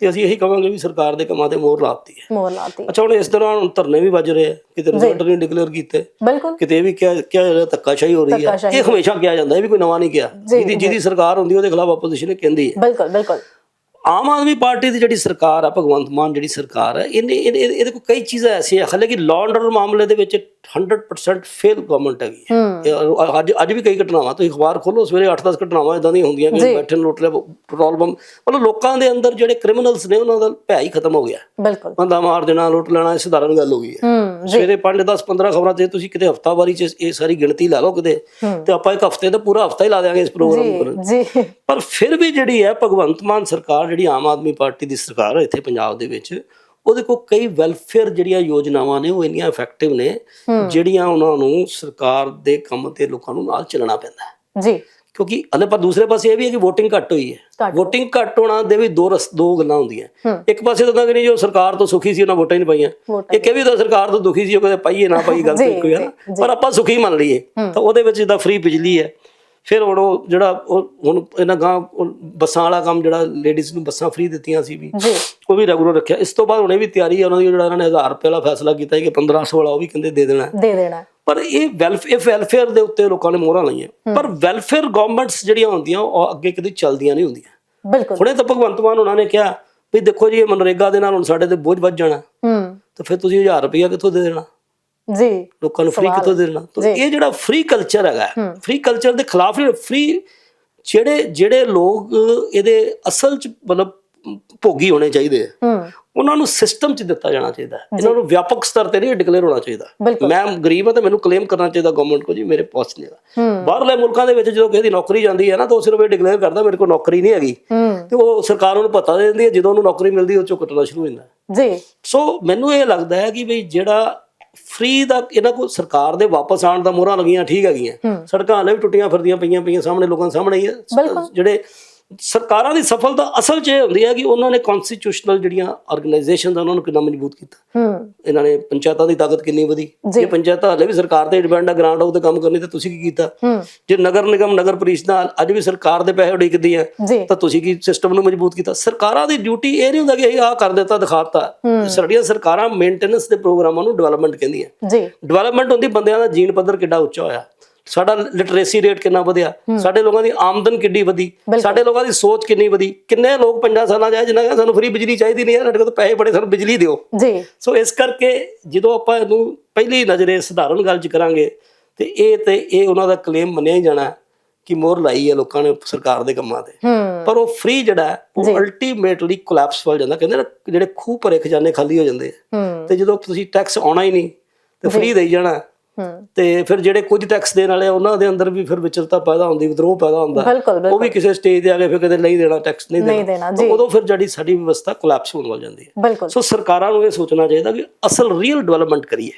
ਤੇ ਅਸੀਂ ਇਹੀ ਕਹਾਂਗੇ ਵੀ ਸਰਕਾਰ ਦੇ ਕੰਮਾਂ ਤੇ ਮੋਹਰ ਲਾਤੀ ਹੈ। ਮੋਰ ਲਾਤੀ। ਅੱਛਾ ਹੁਣ ਇਸ ਦੌਰਾਨ ਹੁਣ ਧਰਨੇ ਵੀ ਵੱਜ ਰਹੇ ਆ। ਕਿਤੇ ਰਿਜ਼ਲਟ ਨਹੀਂ ਡਿਕਲੇਅਰ ਕੀਤੇ। ਬਿਲਕੁਲ। ਕਿਤੇ ਵੀ ਕਿਹਾ ਕਿਹਾ ਜਾ ਰਿਹਾ ਧੱਕਾਸ਼ਾਹੀ ਹੋ ਰਹੀ ਹੈ। ਇਹ ਹਮੇਸ਼ਾ ਕਿਹਾ ਜਾਂਦਾ ਇਹ ਵੀ ਕੋਈ ਨਵਾਂ ਨਹੀਂ ਕਿਹਾ। ਜਿਹਦੀ ਜਿਹਦੀ ਸਰਕਾਰ ਹੁੰਦੀ ਉਹਦੇ ਖਿਲਾਫ ਆਪੋਜੀਸ਼ਨ ਕਹਿੰਦੀ ਹੈ। ਬਿਲਕੁਲ ਬਿਲਕੁਲ। ਆਮ ਆਦਮੀ ਪਾਰਟੀ ਦੀ ਜਿਹੜੀ ਸਰਕਾਰ ਆ ਭਗਵੰਤ ਮਾਨ ਜਿਹੜੀ ਸਰਕਾਰ ਹੈ ਇਹਨੇ ਇਹਦੇ ਕੋਲ ਕਈ ਚੀਜ਼ਾਂ ਐਸੀਆਂ ਹਾਲਾਂਕਿ ਲਾਅ ਆਰਡਰ ਮਾਮਲੇ ਦੇ ਵਿੱਚ 100% ਫੇਲ ਗਵਰਨਮੈਂਟ ਹੈਗੀ ਹੂੰ। ਇਹ ਅੱਜ ਅੱਜ ਵੀ ਕਈ ਘਟਨਾਵਾਂ ਤੁਸੀਂ ਅਖਬਾਰ ਖੋਲੋ ਸਵੇਰੇ 8-10 ਘਟਨਾਵਾਂ ਇਦਾਂ ਦੀਆਂ ਹੁੰਦੀਆਂ ਕਿ ਬੈਠੇ ਨੂੰ ਲੁੱਟ ਲਿਆ ਪ੍ਰੋਬਲਮ ਮਤਲਬ ਲੋਕਾਂ ਦੇ ਅੰਦਰ ਜਿਹੜੇ ਕ੍ਰਿਮੀਨਲਸ ਨੇ ਉਹਨਾਂ ਦਾ ਭੈ ਹੀ ਖਤਮ ਹੋ ਗਿਆ। ਬਿਲਕੁਲ। ਬੰਦਾ ਮਾਰ ਦੇਣਾ ਲੁੱਟ ਲੈਣਾ ਇਹ ਸਧਾਰਨ ਗੱਲ ਹੋ ਗਈ ਹੈ। ਸਵੇਰੇ 5 10 15 ਖਬਰਾਂ ਤੇ ਤੁਸੀਂ ਕਿਤੇ ਹਫਤਾਵਾਰੀ ਚ ਇਹ ਸਾਰੀ ਗਿਣਤੀ ਲਾ ਲਓ ਕਿਤੇ ਤੇ ਆਪਾਂ ਇੱਕ ਹਫ਼ਤੇ ਦਾ ਪੂਰਾ ਹਫਤਾ ਹੀ ਲਾ ਦੇਾਂਗੇ ਇਸ ਪ੍ਰੋਗਰਾਮ ਕਰਨ ਜੀ। ਪਰ ਫਿਰ ਵੀ ਜਿਹੜੀ ਹੈ ਭਗਵੰਤ ਮਾਨ ਸਰਕਾਰ ਜਿਹੜੀ ਆਮ ਆਦਮੀ ਪਾਰਟੀ ਦੀ ਸਰਕਾਰ ਹੈ ਇੱਥੇ ਪੰਜਾਬ ਦੇ ਵਿੱਚ ਉਹਦੇ ਕੋਲ ਕਈ ਵੈਲਫੇਅਰ ਜਿਹੜੀਆਂ ਯੋਜਨਾਵਾਂ ਨੇ ਉਹ ਇੰਨੀਆਂ ਇਫੈਕਟਿਵ ਨੇ ਜਿਹੜੀਆਂ ਉਹਨਾਂ ਨੂੰ ਸਰਕਾਰ ਦੇ ਕੰਮ ਤੇ ਲੋਕਾਂ ਨੂੰ ਨਾਲ ਚੱਲਣਾ ਪੈਂਦਾ ਹੈ। ਜੀ। ਕਿਉਂਕਿ ਹਲੇ ਪਰ ਦੂਸਰੇ ਪਾਸੇ ਇਹ ਵੀ ਹੈ ਕਿ VOTING ਘੱਟ ਹੋਈ ਹੈ। VOTING ਘੱਟ ਹੋਣਾ ਦੇ ਵੀ ਦੋ ਰਸ ਦੋ ਗੱਲਾਂ ਹੁੰਦੀਆਂ। ਇੱਕ ਪਾਸੇ ਤਾਂ ਕਹਿੰਦੇ ਜੋ ਸਰਕਾਰ ਤੋਂ ਸੁਖੀ ਸੀ ਉਹਨਾਂ ਵੋਟਾਂ ਹੀ ਨਹੀਂ ਪਾਈਆਂ। ਇੱਕ ਇਹ ਵੀ ਤਾਂ ਸਰਕਾਰ ਤੋਂ ਦੁਖੀ ਸੀ ਉਹ ਕਹਿੰਦੇ ਪਾਈਏ ਨਾ ਪਾਈ ਗੱਲ ਤਾਂ ਇੱਕੋ ਹੀ ਪਰ ਆਪਾਂ ਸੁਖੀ ਮੰਨ ਲਈਏ। ਤਾਂ ਉਹਦੇ ਵਿੱਚ ਜਿੱਦਾਂ ਫ੍ਰੀ ਬਿਜਲੀ ਹੈ ਫਿਰ ਹੁਣ ਉਹ ਜਿਹੜਾ ਉਹ ਹੁਣ ਇਹਨਾਂ ਗਾਂ ਬੱਸਾਂ ਵਾਲਾ ਕੰਮ ਜਿਹੜਾ ਲੇਡੀਜ਼ ਨੂੰ ਬੱਸਾਂ ਫ੍ਰੀ ਦਿੱਤੀਆਂ ਸੀ ਵੀ ਉਹ ਵੀ ਰੈਗੂਲਰ ਰੱਖਿਆ। ਇਸ ਤੋਂ ਬਾਅਦ ਹੁਣੇ ਵੀ ਤਿਆਰੀ ਹੈ ਉਹਨਾਂ ਦੀ ਜਿਹੜਾ ਇਹਨਾਂ ਨੇ 1000 ਰੁਪਏ ਵਾਲਾ ਫੈਸਲਾ ਕੀਤਾ ਕਿ 1500 ਵਾਲਾ ਉਹ ਵੀ ਕਹਿੰਦੇ ਦੇ ਦੇਣਾ ਹੈ। ਦੇ ਦੇਣਾ ਪਰ ਇਹ ਵੈਲਫੇਅਰ ਵੈਲਫੇਅਰ ਦੇ ਉੱਤੇ ਲੋਕਾਂ ਨੇ ਮੋਹਰਾਂ ਲਾਈਆਂ। ਪਰ ਵੈਲਫੇਅਰ ਗਵਰਨਮੈਂਟਸ ਜਿਹੜੀਆਂ ਹੁੰਦੀਆਂ ਉਹ ਅੱਗੇ ਕਦੇ ਚੱਲਦੀਆਂ ਨਹੀਂ ਹੁੰਦੀਆਂ। ਬਿਲਕੁਲ। ਹੁਣੇ ਤਾਂ ਭਗਵੰਤ ਮਾਨ ਉਹਨਾਂ ਨੇ ਕਿਹਾ ਵੀ ਦੇਖੋ ਜੀ ਇਹ ਮਨਰੇਗਾ ਦੇ ਨਾਲ ਹੁਣ ਸਾਡੇ ਤੇ ਬੋਝ ਵੱਧ ਜਾਣਾ। ਹੂੰ। ਤਾਂ ਫਿਰ ਤੁਸੀਂ 1000 ਰੁਪਇਆ ਕਿੱਥੋਂ ਦੇ ਦੇਣਾ? ਜੀ ਲੋਕਾਂ ਨੂੰ ਫ੍ਰੀ ਕਿੱਥੋਂ ਦੇਣਾ? ਤਾਂ ਇਹ ਜਿਹੜਾ ਫ੍ਰੀ ਕਲਚਰ ਹੈਗਾ ਫ੍ਰੀ ਕਲਚਰ ਦੇ ਖਿਲਾਫ ਫ੍ਰੀ ਜਿਹੜੇ ਜਿਹੜੇ ਲੋਕ ਇਹਦੇ ਅਸਲ ਚ ਮਤਲਬ ਭੋਗੀ ਹੋਣੇ ਚਾਹੀਦੇ ਆ ਹੂੰ। ਉਹਨਾਂ ਨੂੰ ਸਿਸਟਮ 'ਚ ਦਿੱਤਾ ਜਾਣਾ ਚਾਹੀਦਾ। ਇਹਨਾਂ ਨੂੰ ਵਿਆਪਕ ਸਤਰ ਤੇ ਨਹੀਂ ਡਿਕਲੇਅਰ ਹੋਣਾ ਚਾਹੀਦਾ। ਮੈਂ ਗਰੀਬ ਹਾਂ ਤੇ ਮੈਨੂੰ ਕਲੇਮ ਕਰਨਾ ਚਾਹੀਦਾ ਗਵਰਨਮੈਂਟ ਕੋ ਜੀ ਮੇਰੇ ਪਾਸ ਨਹੀਂ ਹੈਗਾ ਹੂੰ। ਬਾਹਰਲੇ ਮੁਲਕਾਂ ਦੇ ਵਿੱਚ ਜਦੋਂ ਕਿਸੇ ਦੀ ਨੌਕਰੀ ਜਾਂਦੀ ਹੈ ਨਾ ਤਾਂ ਉਹ ਸਿਰਫ ਇਹ ਡਿਕਲੇਅਰ ਕਰਦਾ ਮੇਰੇ ਕੋਲ ਨੌਕਰੀ ਨਹੀਂ ਹੈਗੀ। ਤੇ ਉਹ ਸਰਕਾਰ ਉਹਨੂੰ ਪਤਾ ਦੇ ਦਿੰਦੀ ਹੈ ਜਦੋਂ ਉਹਨੂੰ ਨੌਕਰੀ ਮਿਲਦੀ ਉਹ ਚੋਂ ਕੱਟਣਾ ਸ਼ੁਰੂ ਹੋ ਜਾਂਦਾ। ਜੀ। ਸੋ ਮੈਨੂੰ ਇਹ ਲੱਗਦਾ ਹੈ ਕਿ ਵੀ ਜਿਹੜਾ ਫ੍ਰੀ ਦਾ ਇਹਨਾਂ ਕੋਲ ਸਰਕਾਰ ਦੇ ਵਾਪਸ ਆਉਣ ਦਾ ਮੋਹਰਾਂ ਲੱਗੀਆਂ ਠੀਕ ਹੈਗੀਆਂ। ਸੜਕਾਂ ਹਲੇ ਵੀ ਟੁੱਟੀਆਂ ਫਿਰਦੀਆਂ ਪਈਆਂ ਪਈਆਂ ਸਾਹਮਣੇ ਲੋਕਾਂ ਸਾਹਮਣੇ ਹੀ। ਜਿਹੜੇ ਸਰਕਾਰਾਂ ਦੀ ਸਫਲਤਾ ਅਸਲ 'ਚ ਇਹ ਹੁੰਦੀ ਹੈ ਕਿ ਉਹਨਾਂ ਨੇ ਕਨਸਟੀਟਿਊਸ਼ਨਲ ਜਿਹੜੀਆਂ ਆਰਗੇਨਾਈਜੇਸ਼ਨਸ ਉਹਨਾਂ ਨੂੰ ਕਿੰਨਾ ਮਜ਼ਬੂਤ ਕੀਤਾ। ਹੂੰ। ਇਹਨਾਂ ਨੇ ਪੰਚਾਇਤਾਂ ਦੀ ਤਾਕਤ ਕਿੰਨੀ ਵਧੀ। ਜੇ। ਪੰਚਾਇਤਾਂ ਹਲੇ ਵੀ ਸਰਕਾਰ ਤੇ ਡਿਪੈਂਡ ਆ ਗ੍ਰਾਂਟ ਆਉ ਤੇ ਕੰਮ ਕਰਨੀ ਤੇ ਤੁਸੀਂ ਕੀ ਕੀਤਾ? ਹੂੰ। ਜੇ ਨਗਰ ਨਿਗਮ ਨਗਰ ਪ੍ਰੀਸ਼ਦਾਂ ਅੱਜ ਵੀ ਸਰਕਾਰ ਦੇ ਪੈਸੇ ਉਡੀਕਦੀਆਂ ਜੀ। ਤਾਂ ਤੁਸੀਂ ਕੀ ਸਿਸਟਮ ਨੂੰ ਮਜ਼ਬੂਤ ਕੀਤਾ? ਸਰਕਾਰਾਂ ਦੀ ਡਿਊਟੀ ਇਹ ਨਹੀਂ ਹੁੰਦਾ ਕਿ ਇਹ ਆਹ ਕਰ ਦਿੱਤਾ ਦਿਖਾਤਾ। ਸਾਡੀਆਂ ਸਰਕਾਰਾਂ ਮੇਨਟੇਨੈਂਸ ਦੇ ਪ੍ਰੋਗਰਾਮਾਂ ਨੂੰ ਡਿਵੈਲਪਮੈਂਟ ਕਹਿੰਦੀਆਂ। ਜੀ। ਡਿਵੈਲਪਮੈਂਟ ਹੁੰਦੀ ਬੰਦਿਆਂ ਦਾ ਜੀਣ ਪੱਧਰ ਕਿੱਡਾ ਉੱਚਾ ਹੋਇਆ। ਸਾਡਾ ਲਿਟਰੇਸੀ ਰੇਟ ਕਿੰਨਾ ਵਧਿਆ? ਸਾਡੇ ਲੋਕਾਂ ਦੀ ਆਮਦਨ ਕਿੱਡੀ ਵਧੀ? ਸਾਡੇ ਲੋਕਾਂ ਦੀ ਸੋਚ ਕਿੰਨੀ ਵਧੀ? ਕਿੰਨੇ ਲੋਕ ਪੰਜਾਂ ਸਾਲਾਂ ਜਾਏ ਜਿਨ੍ਹਾਂ ਕਹਿੰਦੇ ਸਾਨੂੰ ਫ੍ਰੀ ਬਿਜਲੀ ਚਾਹੀਦੀ ਨਹੀਂ ਹੈ ਸਾਡੇ ਕੋਲ ਤਾਂ ਪੈਸੇ ਬੜੇ ਸਾਨੂੰ ਬਿਜਲੀ ਦਿਓ। ਜੀ। ਸੋ ਇਸ ਕਰਕੇ ਜਦੋਂ ਆਪਾਂ ਇਹਨੂੰ ਪਹਿਲੀ ਨਜ਼ਰੇ ਸਧਾਰਨ ਗੱਲ 'ਚ ਕਰਾਂਗੇ ਤੇ ਇਹ ਤੇ ਇਹ ਉਹਨਾਂ ਦਾ ਕਲੇਮ ਮੰਨਿਆ ਹੀ ਜਾਣਾ ਕਿ ਮੋਹਰ ਲਾਈ ਹੈ ਲੋਕਾਂ ਨੇ ਸਰਕਾਰ ਦੇ ਕੰਮਾਂ ਤੇ। ਹੂੰ। ਪਰ ਉਹ ਫ੍ਰੀ ਜਿਹੜਾ ਹੈ, ਉਹ ਅਲਟੀਮੇਟਲੀ ਕੋਲੈਪਸ ਵੱਲ ਜਾਂਦਾ। ਕਹਿੰਦੇ ਨਾ ਜਿਹੜੇ ਖੂਹ ਭਰੇ ਖਜ਼ਾਨੇ ਖਾਲੀ ਹੋ ਜਾਂਦੇ ਹੂੰ। ਤੇ ਜਦੋਂ ਤੁਸੀਂ ਟੈਕਸ ਆਉਣਾ ਹੀ ਨਹੀਂ ਤੇ ਫ੍ਰੀ ਦੇਈ ਜਾਣਾ। ਹੂੰ ਤੇ ਫਿਰ ਜਿਹੜੇ ਕੁਝ ਟੈਕਸ ਦੇਣ ਵਾਲੇ ਉਹਨਾਂ ਦੇ ਅੰਦਰ ਵੀ ਫਿਰ ਵਿਚਲਤਾ ਪੈਦਾ ਹੁੰਦੀ ਵਿਦਰੋਹ ਪੈਦਾ ਹੁੰਦਾ। ਉਹ ਵੀ ਕਿਸੇ ਸਟੇਜ ਤੇ ਆ ਕੇ ਫਿਰ ਕਦੇ ਨਹੀਂ ਦੇਣਾ ਟੈਕਸ ਨਹੀਂ ਦੇਣਾ। ਉਦੋਂ ਫਿਰ ਜਿਹੜੀ ਸਾਡੀ ਵਿਵਸਥਾ ਕੋਲੈਪਸ ਹੋਣ ਵੱਲ ਜਾਂਦੀ ਹੈ। ਸੋ ਸਰਕਾਰਾਂ ਨੂੰ ਇਹ ਸੋਚਣਾ ਚਾਹੀਦਾ ਕਿ ਅਸਲ ਰੀਅਲ ਡਿਵੈਲਪਮੈਂਟ ਕਰੀਏ।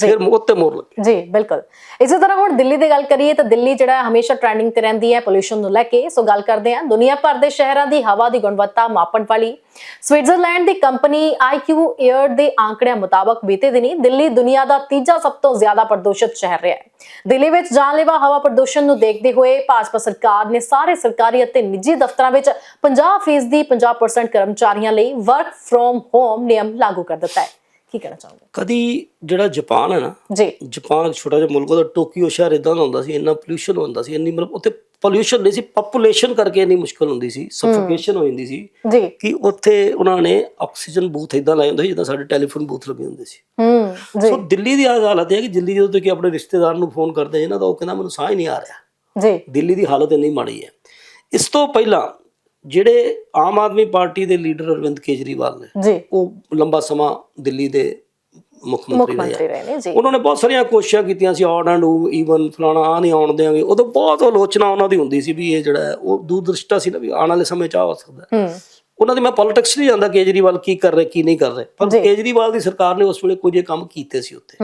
ਫਿਰ ਮੋਹ ਤੇ ਮੋਰ ਲੱਗੇ। ਜੀ ਬਿਲਕੁਲ। ਇਸੇ ਤਰ੍ਹਾਂ ਹੁਣ ਦਿੱਲੀ ਦੀ ਗੱਲ ਕਰੀਏ ਤਾਂ ਦਿੱਲੀ ਜਿਹੜਾ ਹਮੇਸ਼ਾ ਟ੍ਰੈਂਡਿੰਗ ਤੇ ਰਹਿੰਦੀ ਹੈ ਪੋਲੂਸ਼ਨ ਨੂੰ ਲੈ ਕੇ। ਸੋ ਗੱਲ ਕਰਦੇ ਹਾਂ ਦੁਨੀਆ ਭਰ ਦੇ ਸ਼ਹਿਰਾਂ ਦੀ ਹਵਾ ਦੀ ਗੁਣਵੱਤਾ ਮਾਪਣ ਵਾਲੀ। ਸਵਿਟਜ਼ਰਲੈਂਡ ਦੀ ਕੰਪਨੀ IQ 에ਅਰ ਦੇ ਆંકੜਿਆਂ ਮੁਤਾਬਕ ਬੀਤੇ ਦਿਨੀ ਦਿੱਲੀ ਦੁਨੀਆ ਦਾ ਤੀਜਾ ਸਭ ਤੋਂ ਜ਼ਿਆਦਾ ਪ੍ਰਦੂਸ਼ਿਤ ਸ਼ਹਿਰ ਰਿਹਾ ਹੈ। ਦਿੱਲੀ ਵਿੱਚ ਜਾਨਲੇਵਾ ਹਵਾ ਪ੍ਰਦੂਸ਼ਣ ਨੂੰ ਦੇਖਦੇ ਹੋਏ ਭਾਜਪਾ ਸਰਕਾਰ ਨੇ ਸਾਰੇ ਸਰਕਾਰੀ ਅਤੇ ਨਿੱਜੀ ਦਫ਼ਤਰਾਂ ਵਿੱਚ 50% ਦੀ 50% ਕਰਮਚਾਰੀਆਂ ਲਈ ਵਰਕ ਫਰੋਮ ਹੋਮ ਨਿਯਮ ਲਾਗੂ ਕਰ ਦਿੱਤਾ ਹੈ। ਕੀ ਕਹਿਣਾ ਚਾਹੋਗੇ? ਕਦੀ ਜਿਹੜਾ ਜਾਪਾਨ ਹੈ ਨਾ ਜੀ। ਜਾਪਾਨ ਛੋਟਾ ਜਿਹਾ ਮੁਲਕ ਉਹਦਾ ਟੋਕੀਓ ਸ਼ਹਿਰ ਇਦਾਂ ਦਾ ਹੁੰਦਾ ਸੀ ਇੰਨਾ ਪੋਲੂਸ਼ਨ ਹੁੰਦਾ ਸੀ ਇੰਨੀ ਮਤਲਬ ਉੱਥੇ ਪੋਲੂਸ਼ਨ ਨਹੀਂ ਸੀ ਪੋਪੂਲੇਸ਼ਨ ਕਰਕੇ ਇੰਨੀ ਮੁਸ਼ਕਲ ਹੁੰਦੀ ਸੀ ਸਫੋਕੇਸ਼ਨ ਹੋ ਜਾਂਦੀ ਸੀ ਜੀ। ਕਿ ਉੱਥੇ ਉਹਨਾਂ ਨੇ ਆਕਸੀਜਨ ਬੂਥ ਇਦਾਂ ਲਾਏ ਹੁੰਦੇ ਸੀ ਜਿੱਦਾਂ ਸਾਡੇ ਟੈਲੀਫੋਨ ਬੂਥ ਲੱਗੇ ਹੁੰਦੇ ਸੀ। ਸੋ ਦਿੱਲੀ ਦੀ ਹਾਲਤ ਹੈ ਕਿ ਦਿੱਲੀ ਜਦੋਂ ਤੁਸੀਂ ਆਪਣੇ ਰਿਸ਼ਤੇਦਾਰ ਨੂੰ ਫੋਨ ਕਰਦੇ ਜੇ ਨਾ ਤਾਂ ਉਹ ਕਹਿੰਦਾ ਮੈਨੂੰ ਸਾਹ ਹੀ ਨਹੀਂ ਆ ਰਿਹਾ। ਜੀ। ਦਿੱਲੀ ਦੀ ਹਾਲਤ ਇੰਨੀ ਮਾੜੀ ਹੈ। ਇਸ ਤੋਂ ਪਹਿਲਾਂ ਜਿਹੜੇ ਆਮ ਆਦਮੀ ਪਾਰਟੀ ਦੇ ਲੀਡਰ ਅਰਵਿੰਦ ਕੇਜਰੀਵਾਲ ਨੇ ਉਹ ਲੰਬਾ ਸਮਾਂ ਦਿੱਲੀ ਦੇ ਮੁੱਖ ਮੰਤਰੀ ਰਹੇ ਨੇ ਜੀ। ਉਹਨਾਂ ਨੇ ਬਹੁਤ ਸਾਰੀਆਂ ਕੋਸ਼ਿਸ਼ਾਂ ਕੀਤੀਆਂ ਸੀ ਆਡ ਐਂਡ ਈਵਨ ਫਲਾਣਾ ਆ ਨਹੀਂ ਆਉਣ ਦੇਾਂਗੇ ਉਦੋਂ ਬਹੁਤ ਆਲੋਚਨਾ ਉਹਨਾਂ ਦੀ ਹੁੰਦੀ ਸੀ ਵੀ ਇਹ ਜਿਹੜਾ ਉਹ ਦੂਰਦ੍ਰਿਸ਼ਟਾ ਸੀ ਨਾ ਵੀ ਆਉਣ ਵਾਲੇ ਸਮੇਂ ਚ ਆ ਸਕਦਾ ਹੈ। ਹੂੰ। ਉਹਨਾਂ ਦੀ ਮੈਂ ਪੋਲਿਟਿਕਸ ਨਹੀਂ ਜਾਂਦਾ ਕੇਜਰੀਵਾਲ ਕੀ ਕਰ ਰਹੇ ਕੀ ਨਹੀਂ ਕਰ ਰਹੇ। ਪਰ ਕੇਜਰੀਵਾਲ ਦੀ ਸਰਕਾਰ ਨੇ ਉਸ ਵੇਲੇ ਕੁਝ ਇਹ ਕੰਮ ਕੀਤੇ ਸੀ ਉੱਥੇ।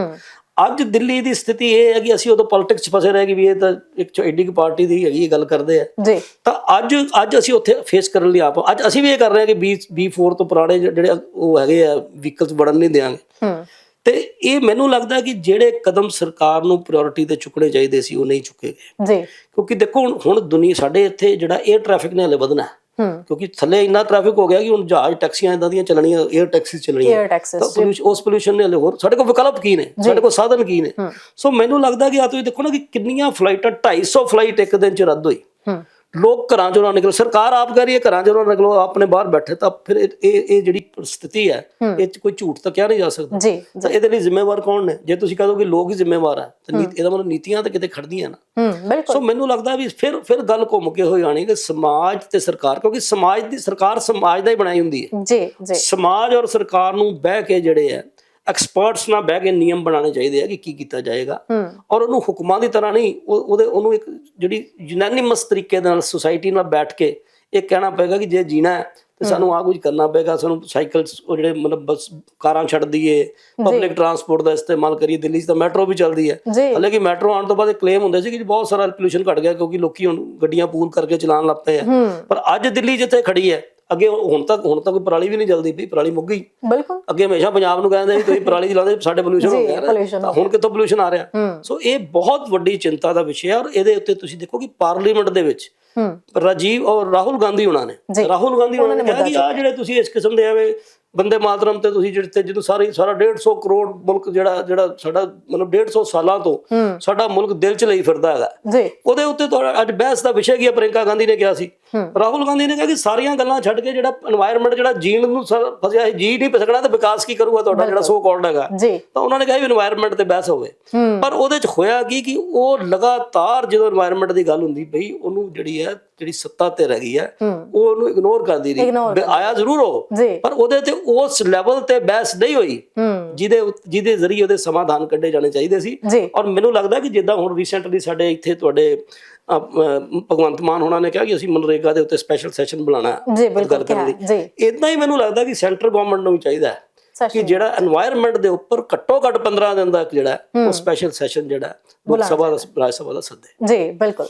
ਅੱਜ ਦਿੱਲੀ ਦੀ ਸਥਿਤੀ ਇਹ ਹੈ ਕਿ ਅਸੀਂ ਉਦੋਂ ਪੋਲਿਟਿਕਸ 'ਚ ਫਸੇ ਰਹੇ ਕਿ ਵੀ ਇਹ ਤਾਂ ਇੱਕ ਐਡੀ ਕੁ ਪਾਰਟੀ ਦੀ ਹੈਗੀ ਇਹ ਗੱਲ ਕਰਦੇ ਆ। ਜੀ। ਤਾਂ ਅੱਜ ਅੱਜ ਅਸੀਂ ਉੱਥੇ ਫੇਸ ਕਰਨ ਲਈ ਆਪ ਅੱਜ ਅਸੀਂ ਵੀ ਇਹ ਕਰ ਰਹੇ ਹਾਂ ਕਿ B B4 ਤੋਂ ਪੁਰਾਣੇ ਜਿਹੜੇ ਉਹ ਹੈਗੇ ਆ ਵਹੀਕਲਸ ਵੜਨ ਨਹੀਂ ਦਿਆਂਗੇ। ਹੂੰ। ਤੇ ਇਹ ਮੈਨੂੰ ਲੱਗਦਾ ਕਿ ਜਿਹੜੇ ਕਦਮ ਸਰਕਾਰ ਨੂੰ ਪ੍ਰਾਇੋਰਟੀ ਤੇ ਚੁੱਕਣੇ ਚਾਹੀਦੇ ਸੀ ਉਹ ਨਹੀਂ ਚੁੱਕੇ ਗਏ। ਜੀ। ਕਿਉਂਕਿ ਦੇਖੋ ਹੁਣ ਹੁਣ ਦੁਨੀਆ ਸਾਡੇ ਇੱਥੇ ਜਿਹੜਾ 에ਅਰ ਟ੍ਰੈਫਿਕ ਨੇ ਹਲੇ ਵਧਣਾ। ਹੈ। ਕਿਉਂਕਿ ਥੱਲੇ ਇੰਨਾ ਟ੍ਰੈਫਿਕ ਹੋ ਗਿਆ ਕਿ ਹੁਣ ਜਹਾਜ਼ ਟੈਕਸੀਆਂ ਇਦਾਂ ਦੀਆਂ ਚੱਲਣੀਆਂ 에ਅਰ ਟੈਕਸੀ ਚੱਲਣੀਆਂ। ਏਅਰ ਟੈਕਸਸ ਤਾਂ pollution- ਉਸ ਪੋਲੂਸ਼ਨ ਨੇ ਹਲੇ ਹੋਰ ਸਾਡੇ ਕੋਲ ਵਿਕਲਪ ਕੀ ਨੇ? ਸਾਡੇ ਕੋਲ ਸਾਧਨ ਕੀ ਨੇ? ਸੋ ਮੈਨੂੰ ਲੱਗਦਾ ਕਿ ਆ ਤੁਸੀਂ ਦੇਖੋ ਨਾ ਕਿ ਕਿੰਨੀਆਂ ਫਲਾਈਟਾਂ 250 ਫਲਾਈਟ ਇੱਕ ਦਿਨ ਚ ਰੱਦ ਹੋਈ। ਲੋਕ ਘਰਾਂ ਚੋਂ ਨਾ ਨਿਕਲ ਸਰਕਾਰ ਆਪ ਕਹਿ ਰਹੀ ਹੈ ਘਰਾਂ ਚੋਂ ਨਾ ਨਿਕਲੋ ਆਪਣੇ ਬਾਹਰ ਬੈਠੇ ਤਾਂ ਫਿਰ ਇਹ ਇਹ ਜਿਹੜੀ ਸਥਿਤੀ ਹੈ ਇਹ 'ਚ ਕੋਈ ਝੂਠ ਤਾਂ ਕਿਹਾ ਨਹੀਂ ਜਾ ਸਕਦਾ। ਜੀ ਤਾਂ ਇਹਦੇ ਲਈ ਜ਼ਿੰਮੇਵਾਰ ਕੌਣ ਨੇ? ਜੇ ਤੁਸੀਂ ਕਹੋ ਕਿ ਲੋਕ ਹੀ ਜ਼ਿੰਮੇਵਾਰ ਆ ਤਾਂ ਇਹਦਾ ਮਤਲਬ ਨੀਤੀਆਂ ਤਾਂ ਕਿਤੇ ਖੜਦੀਆਂ ਨਾ। ਹੂੰ ਬਿਲਕੁਲ। ਸੋ ਮੈਨੂੰ ਲੱਗਦਾ ਵੀ ਫਿਰ ਫਿਰ ਗੱਲ ਘੁੰਮ ਕੇ ਹੋ ਜਾਣੀ ਕਿ ਸਮਾਜ ਤੇ ਸਰਕਾਰ ਕਿਉਂਕਿ ਸਮਾਜ ਦੀ ਸਰਕਾਰ ਸਮਾਜ ਦਾ ਹੀ ਬਣਾਈ ਹੁੰਦੀ ਹੈ। ਜੀ ਜੀ। ਸਮਾਜ ਔਰ ਸਰਕਾਰ ਨੂੰ ਬਹਿ ਕੇ ਜਿਹੜੇ ਆ ਐਕਸਪਰਟਸ ਨਾਲ ਬਹਿ ਕੇ ਨਿਯਮ ਬਣਾਉਣੇ ਚਾਹੀਦੇ ਆ ਕਿ ਕੀ ਕੀਤਾ ਜਾਏਗਾ। ਔਰ ਉਹਨੂੰ ਹੁਕਮਾਂ ਦੀ ਤਰ੍ਹਾਂ ਨਹੀਂ ਉਹ- ਉਹਦੇ ਉਹਨੂੰ ਇੱਕ ਜਿਹੜੀ ਯੂਨੈਨਿਮਸ ਤਰੀਕੇ ਦੇ ਨਾਲ ਸੁਸਾਇਟੀ ਨਾਲ ਬੈਠ ਕੇ ਇਹ ਕਹਿਣਾ ਪਏਗਾ ਕਿ ਜੇ ਜੀਣਾ ਤੇ ਸਾਨੂੰ ਆ ਕੁਝ ਕਰਨਾ ਪਏਗਾ ਸਾਨੂੰ ਸਾਈਕਲ ਉਹ ਜਿਹੜੇ ਮਤਲਬ ਬਸ ਕਾਰਾਂ ਛੱਡ ਦਈਏ ਪਬਲਿਕ ਟਰਾਂਸਪੋਰਟ ਦਾ ਇਸਤੇਮਾਲ ਕਰੀਏ ਦਿੱਲੀ 'ਚ ਤਾਂ ਮੈਟਰੋ ਵੀ ਚੱਲਦੀ ਹੈ। ਜੀ। ਹਾਲੇ ਕਿ ਮੈਟਰੋ ਆਉਣ ਤੋਂ ਬਾਅਦ ਇਹ ਕਲੇਮ ਹੁੰਦੇ ਸੀ ਕਿ ਬਹੁਤ ਸਾਰਾ ਪੋਲੂਸ਼ਨ ਘਟ ਗਿਆ ਕਿਉਂਕਿ ਲੋਕੀ ਹੁਣ ਗੱਡੀਆਂ ਪੂਲ ਕਰਕੇ ਚਲਾਉਣ ਲੱਗ ਪਏ ਆ। ਪਰ ਅੱਜ ਦਿੱਲੀ ਜਿੱਥੇ ਖੜੀ ਹੈ ਅੱਗੇ ਹੁਣ ਤੱਕ ਹੁਣ ਤੱਕ ਪਰਾਲੀ ਵੀ ਨਹੀਂ ਚੱਲਦੀ ਪਈ ਪਰਾਲੀ ਮੁੱਕ ਗਈ। ਬਿਲਕੁਲ। ਅੱਗੇ ਹਮੇਸ਼ਾ ਪੰਜਾਬ ਨੂੰ ਕਹਿੰਦੇ ਵੀ ਤੁਸੀਂ ਪਰਾਲੀ ਚਲਾਉਂਦੇ ਸਾਡੇ ਪੋਲੂਸ਼ਨ ਹੋ ਗਿਆ ਤਾਂ ਹੁਣ ਕਿੱਥੋਂ ਪੋਲੂਸ਼ਨ ਆ ਰਿਹਾ? ਸੋ ਇਹ ਬਹੁਤ ਵੱਡੀ ਚਿੰਤਾ ਦਾ ਵਿਸ਼ਾ ਹੈ ਔਰ ਇਹਦੇ ਉੱਤੇ ਤੁਸੀਂ ਦੇਖੋ ਕਿ ਪਾਰਲੀਮੈਂਟ ਦੇ ਵਿੱਚ ਰਾਜੀਵ ਔਰ ਰਾਹੁਲ ਗਾਂਧੀ ਉਹਨਾਂ ਨੇ। ਰਾਹੁਲ ਗਾਂਧੀ ਉਹਨਾਂ ਨੇ ਕਿਹਾ ਕਿ ਆ ਜਿਹੜੇ ਤੁਸੀਂ ਇਸ ਕਿਸਮ ਦੇ ਐਵੇਂ ਬੰਦੇ ਮਾਤਰਮ ਤੇ ਤੁਸੀਂ ਜਿਹੜੇ ਜਦੋਂ ਸਾਰੀ ਸਾਰਾ 150 ਕਰੋੜ ਮੁਲਕ ਜਿਹੜਾ ਜਿਹੜਾ ਸਾਡਾ ਮਤਲਬ 150 ਸਾਲਾਂ ਤੋਂ ਸਾਡਾ ਮੁਲਕ ਦਿਲ ਚ ਲਈ ਫਿਰਦਾ ਹੈਗਾ। ਜੀ। ਉਹਦੇ ਉੱਤੇ ਤੁਹਾਡਾ ਅੱਜ ਬਹਿਸ ਦਾ ਵਿਸ਼ਾ ਕੀ ਹੈ? ਪ੍ਰਿੰਕਾ ਗਾਂਧੀ ਨੇ ਕਿਹਾ ਸੀ। ਰਾਹੁਲ ਗਾਂਧੀ ਨੇ ਕਿਹਾ ਕਿ ਸਾਰੀਆਂ ਗੱਲਾਂ ਛੱਡ ਕੇ ਜਿਹੜਾ এনवायरमेंट ਜਿਹੜਾ ਜੀਣ ਨੂੰ ਫਸਿਆ ਹੈ ਜੀ ਨਹੀਂ ਪਸਕਣਾ ਤਾਂ ਵਿਕਾਸ ਕੀ ਕਰੂਗਾ ਤੁਹਾਡਾ ਜਿਹੜਾ ਸੋ ਕਾਲਡ ਹੈਗਾ। ਤਾਂ ਉਹਨਾਂ ਨੇ ਕਿਹਾ ਵੀ এনवायरमेंट ਤੇ ਬਹਿਸ ਹੋਵੇ। ਪਰ ਉਹਦੇ ਚ ਹੋਇਆ ਕੀ ਕਿ ਉਹ ਲਗਾਤਾਰ ਜਦੋਂ এনवायरमेंट ਦੀ ਗੱਲ ਹੁੰਦੀ ਪਈ ਉਹਨੂੰ ਜਿਹੜੀ ਹੈ ਜਿਹੜੀ ਸੱਤਾ ਤੇ ਰਹਿ ਗਈ ਹੈ ਉਹ ਉਹਨੂੰ ਇਗਨੋਰ ਕਰਦੀ ਰਹੀ। ਆਇਆ ਜ਼ਰੂਰ ਉਹ। ਪਰ ਉਹਦੇ ਤੇ ਉਸ ਲੈਵਲ ਤੇ ਬਹਿਸ ਨਹੀਂ ਹੋਈ। ਜਿਹਦੇ ਜਿਹਦੇ ਜ਼ਰੀਏ ਉਹਦੇ ਸਮਾਧਾਨ ਕੱਢੇ ਜਾਣੇ ਚਾਹੀਦੇ ਸੀ। ਔਰ ਮੈਨੂੰ ਲੱਗਦਾ ਕਿ ਜਿੱਦਾਂ ਹੁਣ ਰੀਸੈਂਟਲੀ ਸਾਡੇ ਇੱਥੇ ਤੁਹਾਡੇ ਭਗਵੰਤ ਮਾਨ ਹੋਣਾ ਨੇ ਕਿਹਾ ਕਿ ਅਸੀਂ ਮਨਰੇਗਾ ਦੇ ਉੱਤੇ ਸਪੈਸ਼ਲ ਸੈਸ਼ਨ ਬੁਲਾਣਾ ਜੀ ਬਿਲਕੁਲ ਜੀ। ਇਦਾਂ ਹੀ ਮੈਨੂੰ ਲੱਗਦਾ ਕਿ ਸੈਂਟਰ ਗਵਰਨਮੈਂਟ ਨੂੰ ਵੀ ਚਾਹੀਦਾ ਕਿ ਜਿਹੜਾ এনवायरमेंट ਦੇ ਉੱਪਰ ਘੱਟੋ ਘੱਟ 15 ਦਿਨ ਦਾ ਜਿਹੜਾ ਉਹ ਸਪੈਸ਼ਲ ਸੈਸ਼ਨ ਜਿਹੜਾ ਲੋਕ ਸਭਾ ਦਾ ਰਾਜ ਸਭਾ ਦਾ ਸੱਦੇ। ਜੀ ਬਿਲਕੁਲ।